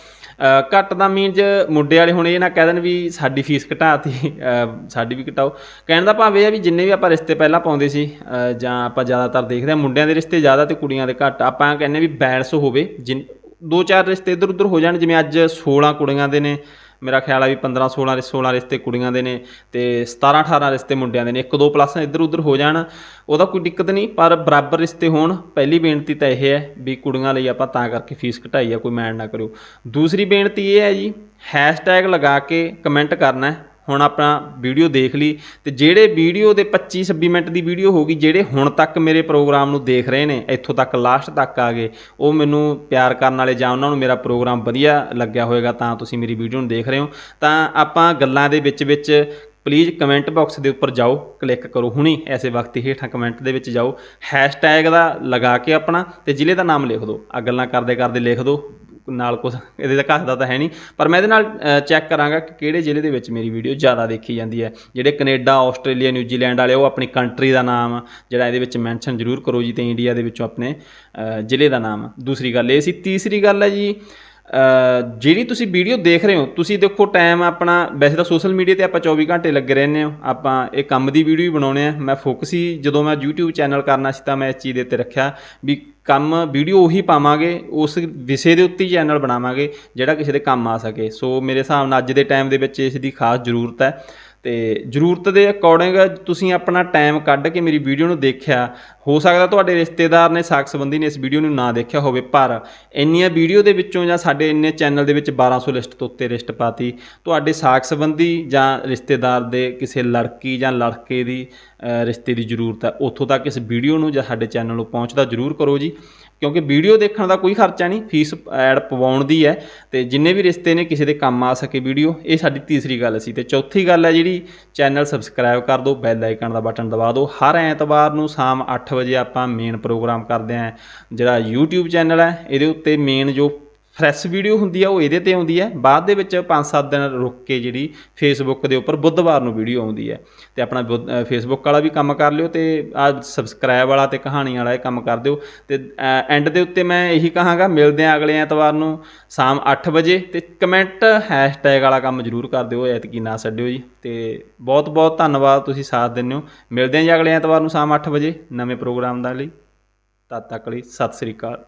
ਘੱਟ ਦਾ ਮੀਨਜ਼ ਮੁੰਡੇ ਵਾਲੇ ਹੁਣ ਇਹ ਨਾ ਕਹਿ ਦੇਣ ਵੀ ਸਾਡੀ ਫੀਸ ਘਟਾਤੀ ਅ, ਸਾਡੀ ਵੀ ਘਟਾਓ। ਕਹਿਣ ਦਾ ਭਾਵ ਇਹ ਹੈ ਵੀ ਜਿੰਨੇ ਵੀ ਆਪਾਂ ਰਿਸ਼ਤੇ ਪਹਿਲਾਂ ਪਾਉਂਦੇ ਸੀ ਜਾਂ ਆਪਾਂ ਜ਼ਿਆਦਾਤਰ ਦੇਖਦੇ ਹਾਂ ਮੁੰਡਿਆਂ ਦੇ ਰਿਸ਼ਤੇ ਜ਼ਿਆਦਾ ਤੇ ਕੁੜੀਆਂ ਦੇ ਘੱਟ। ਆਪਾਂ ਕਹਿੰਦੇ ਵੀ ਬੈਲੈਂਸ ਹੋਵੇ ਜਿਨ ਦੋ ਚਾਰ ਰਿਸ਼ਤੇ ਇੱਧਰ ਉੱਧਰ ਹੋ ਜਾਣ ਜਿਵੇਂ ਅੱਜ 16 ਕੁੜੀਆਂ ਦੇ ਨੇ ਮੇਰਾ ਖਿਆਲ ਆ ਵੀ 15 16 16 ਰਿਸ਼ਤੇ ਕੁੜੀਆਂ ਦੇ ਨੇ ਤੇ 17 18 ਰਿਸ਼ਤੇ ਮੁੰਡਿਆਂ ਦੇ ਨੇ। ਇੱਕ ਦੋ ਪਲੱਸਾਂ ਇੱਧਰ ਉੱਧਰ ਹੋ ਜਾਣ, ਉਹਦਾ ਕੋਈ ਦਿੱਕਤ ਨਹੀਂ, ਪਰ ਬਰਾਬਰ ਰਿਸ਼ਤੇ ਹੋਣ, ਪਹਿਲੀ ਬੇਨਤੀ ਤਾਂ ਇਹ ਹੈ ਵੀ ਕੁੜੀਆਂ ਲਈ ਆਪਾਂ ਤਾਂ ਕਰਕੇ ਫੀਸ ਘਟਾਈ ਆ, ਕੋਈ ਮੈਂਡ ਨਾ ਕਰਿਓ। ਦੂਸਰੀ ਬੇਨਤੀ ਇਹ ਹੈ ਜੀ ਹੈਸ਼ਟੈਗ ਲਗਾ ਕੇ ਕਮੈਂਟ ਕਰਨਾ ਹੁਣ ਆਪਾਂ ਵੀਡੀਓ ਦੇਖ ਲਈ ਤੇ ਜਿਹੜੇ ਵੀਡੀਓ ਦੇ 25 26 ਮਿੰਟ ਦੀ ਵੀਡੀਓ ਹੋਗੀ ਜਿਹੜੇ ਹੁਣ ਤੱਕ ਮੇਰੇ ਪ੍ਰੋਗਰਾਮ ਨੂੰ ਦੇਖ ਰਹੇ ਨੇ, ਇੱਥੋਂ ਤੱਕ ਲਾਸਟ ਤੱਕ ਆ ਗਏ, ਉਹ ਮੈਨੂੰ ਪਿਆਰ ਕਰਨ ਵਾਲੇ ਜਾਂ ਉਹਨਾਂ ਨੂੰ ਮੇਰਾ ਪ੍ਰੋਗਰਾਮ ਵਧੀਆ ਲੱਗਿਆ ਹੋਵੇਗਾ ਤਾਂ ਤੁਸੀਂ ਮੇਰੀ ਵੀਡੀਓ ਨੂੰ ਦੇਖ ਰਹੇ ਹੋ, ਤਾਂ ਆਪਾਂ ਗੱਲਾਂ ਦੇ ਵਿੱਚ ਵਿੱਚ ਪਲੀਜ਼ ਕਮੈਂਟ ਬਾਕਸ ਦੇ ਉੱਪਰ ਜਾਓ ਕਲਿੱਕ ਕਰੋ ਹੁਣੀ, ਐਸੇ ਵਕਤ ਹੇਠਾਂ ਕਮੈਂਟ ਦੇ ਵਿੱਚ ਜਾਓ ਹੈਸ਼ਟੈਗ ਦਾ ਲਗਾ ਕੇ ਆਪਣਾ ਤੇ ਜ਼ਿਲ੍ਹੇ ਦਾ ਨਾਮ ਲਿਖ ਦਿਓ ਆ ਗੱਲਾਂ ਕਰਦੇ ਕਰਦੇ ਲਿਖ ਦਿਓ ਨਾਲ ਕੁਝ ਇਹਦੇ ਤਾਂ ਘਸਦਾ ਤਾਂ ਹੈ ਨਹੀਂ। ਪਰ ਮੈਂ ਇਹਦੇ ਨਾਲ ਚੈੱਕ ਕਰਾਂਗਾ ਕਿ ਕਿਹੜੇ ਜ਼ਿਲ੍ਹੇ ਦੇ ਵਿੱਚ ਮੇਰੀ ਵੀਡੀਓ ਜ਼ਿਆਦਾ ਦੇਖੀ ਜਾਂਦੀ ਹੈ। ਜਿਹੜੇ ਕੈਨੇਡਾ, ਆਸਟ੍ਰੇਲੀਆ ਨਿਊਜ਼ੀਲੈਂਡ ਵਾਲੇ, ਉਹ ਆਪਣੀ ਕੰਟਰੀ ਦਾ ਨਾਮ, ਜਿਹੜਾ ਇਹਦੇ ਵਿੱਚ ਮੈਂਸ਼ਨ ਜ਼ਰੂਰ ਕਰੋ ਜੀ ਤੇ ਇੰਡੀਆ ਦੇ ਵਿੱਚੋਂ ਆਪਣੇ ਜ਼ਿਲ੍ਹੇ ਦਾ ਨਾਮ। ਦੂਸਰੀ ਗੱਲ ਇਹ ਸੀ। ਤੀਸਰੀ ਗੱਲ ਹੈ ਜੀ ਜਿਹੜੀ ਤੁਸੀਂ ਵੀਡੀਓ ਦੇਖ ਰਹੇ ਹੋ, ਤੁਸੀਂ ਦੇਖੋ ਟਾਈਮ ਆਪਣਾ, ਵੈਸੇ ਤਾਂ ਸੋਸ਼ਲ ਮੀਡੀਆ ਤੇ ਆਪਾਂ 24 ਘੰਟੇ ਲੱਗੇ ਰਹਿੰਦੇ ਹਾਂ। ਆਪਾਂ ਇਹ ਕੰਮ ਦੀ ਵੀਡੀਓ ਵੀ ਬਣਾਉਣੇ ਆ ਮੈਂ ਫੋਕਸ ਹੀ, ਜਦੋਂ ਮੈਂ YouTube ਚੈਨਲ ਕਰਨਾ ਸੀ ਤਾਂ ਮੈਂ ਇਸ ਚੀਜ਼ ਦੇ ਉੱਤੇ ਰੱਖਿਆ ਵੀ ਕੰਮ ਵੀਡੀਓ ਉਹੀ ਪਾਵਾਂਗੇ, ਉਸ ਵਿਸ਼ੇ ਦੇ ਉੱਤੇ ਹੀ ਚੈਨਲ ਬਣਾਵਾਂਗੇ, ਜਿਹੜਾ ਕਿਸੇ ਦੇ ਕੰਮ ਆ ਸਕੇ। ਸੋ ਮੇਰੇ ਹਿਸਾਬ ਨਾਲ ਅੱਜ ਦੇ ਟਾਈਮ ਦੇ ਵਿੱਚ ਇਸ ਦੀ ਖਾਸ ਜ਼ਰੂਰਤ ਹੈ। ਤੇ ਜ਼ਰੂਰਤ ਦੇ ਅਕੋਰਡਿੰਗ ਤੁਸੀਂ ਆਪਣਾ ਟਾਈਮ ਕੱਢ ਕੇ ਮੇਰੀ ਵੀਡੀਓ ਨੂੰ ਦੇਖਿਆ, ਹੋ ਸਕਦਾ ਤੁਹਾਡੇ ਰਿਸ਼ਤੇਦਾਰ ਨੇ ਸਾਕ ਸੰਬੰਧੀ ਨੇ ਇਸ ਵੀਡੀਓ ਨੂੰ ਨਾ ਦੇਖਿਆ ਹੋਵੇ, ਪਰ ਇੰਨੀਆਂ ਵੀਡੀਓ ਦੇ ਵਿੱਚੋਂ ਜਾਂ ਸਾਡੇ ਇੰਨੇ ਚੈਨਲ ਦੇ ਵਿੱਚ 1200 ਲਿਸਟ ਤੋਂ ਉੱਤੇ ਲਿਸਟ ਪਾਤੀ, ਤੁਹਾਡੇ ਸਾਕ ਸੰਬੰਧੀ ਜਾਂ ਰਿਸ਼ਤੇਦਾਰ ਦੇ ਕਿਸੇ ਲੜਕੀ ਜਾਂ ਲੜਕੇ ਦੀ ਰਿਸ਼ਤੇ ਦੀ ਜ਼ਰੂਰਤ ਹੈ, ਉੱਥੋਂ ਤੱਕ ਇਸ ਵੀਡੀਓ ਨੂੰ ਜਾਂ ਸਾਡੇ ਚੈਨਲ ਨੂੰ ਪਹੁੰਚਦਾ ਜ਼ਰੂਰ ਕਰੋ ਜੀ। ਕਿਉਂਕਿ ਵੀਡੀਓ ਦੇਖਣ ਦਾ ਕੋਈ ਖਰਚਾ ਨਹੀਂ, ਫੀਸ ਐਡ ਪਵਾਉਣ ਦੀ ਹੈ ਤੇ ਜਿੰਨੇ ਵੀ ਰਿਸ਼ਤੇ ਨੇ ਕਿਸੇ ਦੇ ਕੰਮ ਆ ਸਕੇ ਵੀਡੀਓ, ਇਹ ਸਾਡੀ ਤੀਸਰੀ ਗੱਲ ਸੀ ਤੇ ਚੌਥੀ ਗੱਲ ਹੈ ਜਿਹੜੀ ਚੈਨਲ ਸਬਸਕ੍ਰਾਈਬ ਕਰ ਦਿਓ, ਬੈਲ ਆਈਕਨ ਦਾ ਬਟਨ ਦਬਾ ਦਿਓ। ਹਰ ਐਤਵਾਰ ਨੂੰ ਸ਼ਾਮ 8 ਵਜੇ ਆਪਾਂ ਮੇਨ ਪ੍ਰੋਗਰਾਮ ਕਰਦੇ ਆਂ ਜਿਹੜਾ YouTube ਚੈਨਲ ਹੈ, ਇਹਦੇ ਉੱਤੇ ਮੇਨ ਜੋ ਫਰੈਸ਼ ਵੀਡੀਓ ਹੁੰਦੀ ਆ, ਉਹ ਇਹਦੇ ਤੇ ਆਉਂਦੀ ਹੈ ਬਾਅਦ ਦੇ ਵਿੱਚ 5-7 ਦਿਨ ਰੁਕ ਕੇ ਜਿਹੜੀ ਫੇਸਬੁੱਕ ਦੇ ਉੱਪਰ ਬੁੱਧਵਾਰ ਨੂੰ ਵੀਡੀਓ ਆਉਂਦੀ ਹੈ ਤੇ ਆਪਣਾ ਫੇਸਬੁੱਕ ਵਾਲਾ ਵੀ ਕੰਮ ਕਰ ਲਿਓ ਤੇ ਆ ਸਬਸਕ੍ਰਾਈਬ ਵਾਲਾ ਤੇ ਕਹਾਣੀ ਵਾਲਾ ਇਹ ਕੰਮ ਕਰ ਦਿਓ। ਤੇ ਐਂਡ ਦੇ ਉੱਤੇ ਮੈਂ ਇਹੀ ਕਹਾਂਗਾ, ਮਿਲਦੇ ਆਂ ਅਗਲੇ ਐਤਵਾਰ ਨੂੰ ਸ਼ਾਮ 8 ਵਜੇ ਤੇ ਕਮੈਂਟ ਹੈਸ਼ਟੈਗ ਵਾਲਾ ਕੰਮ ਜ਼ਰੂਰ ਕਰ ਦਿਓ, ਐਤਕੀ ਨਾ ਛੱਡਿਓ ਜੀ। ਤੇ ਬਹੁਤ ਬਹੁਤ ਧੰਨਵਾਦ ਤੁਸੀਂ ਸਾਥ ਦਿੰਦੇ ਹੋ। ਮਿਲਦੇ ਆਂ ਜੀ ਅਗਲੇ ਐਤਵਾਰ ਨੂੰ ਸ਼ਾਮ 8 ਵਜੇ ਨਵੇਂ ਪ੍ਰੋਗਰਾਮ ਦਾ ਲਈ। ਤਦ ਤੱਕ ਲਈ ਸਤਿ ਸ੍ਰੀ ਅਕਾਲ।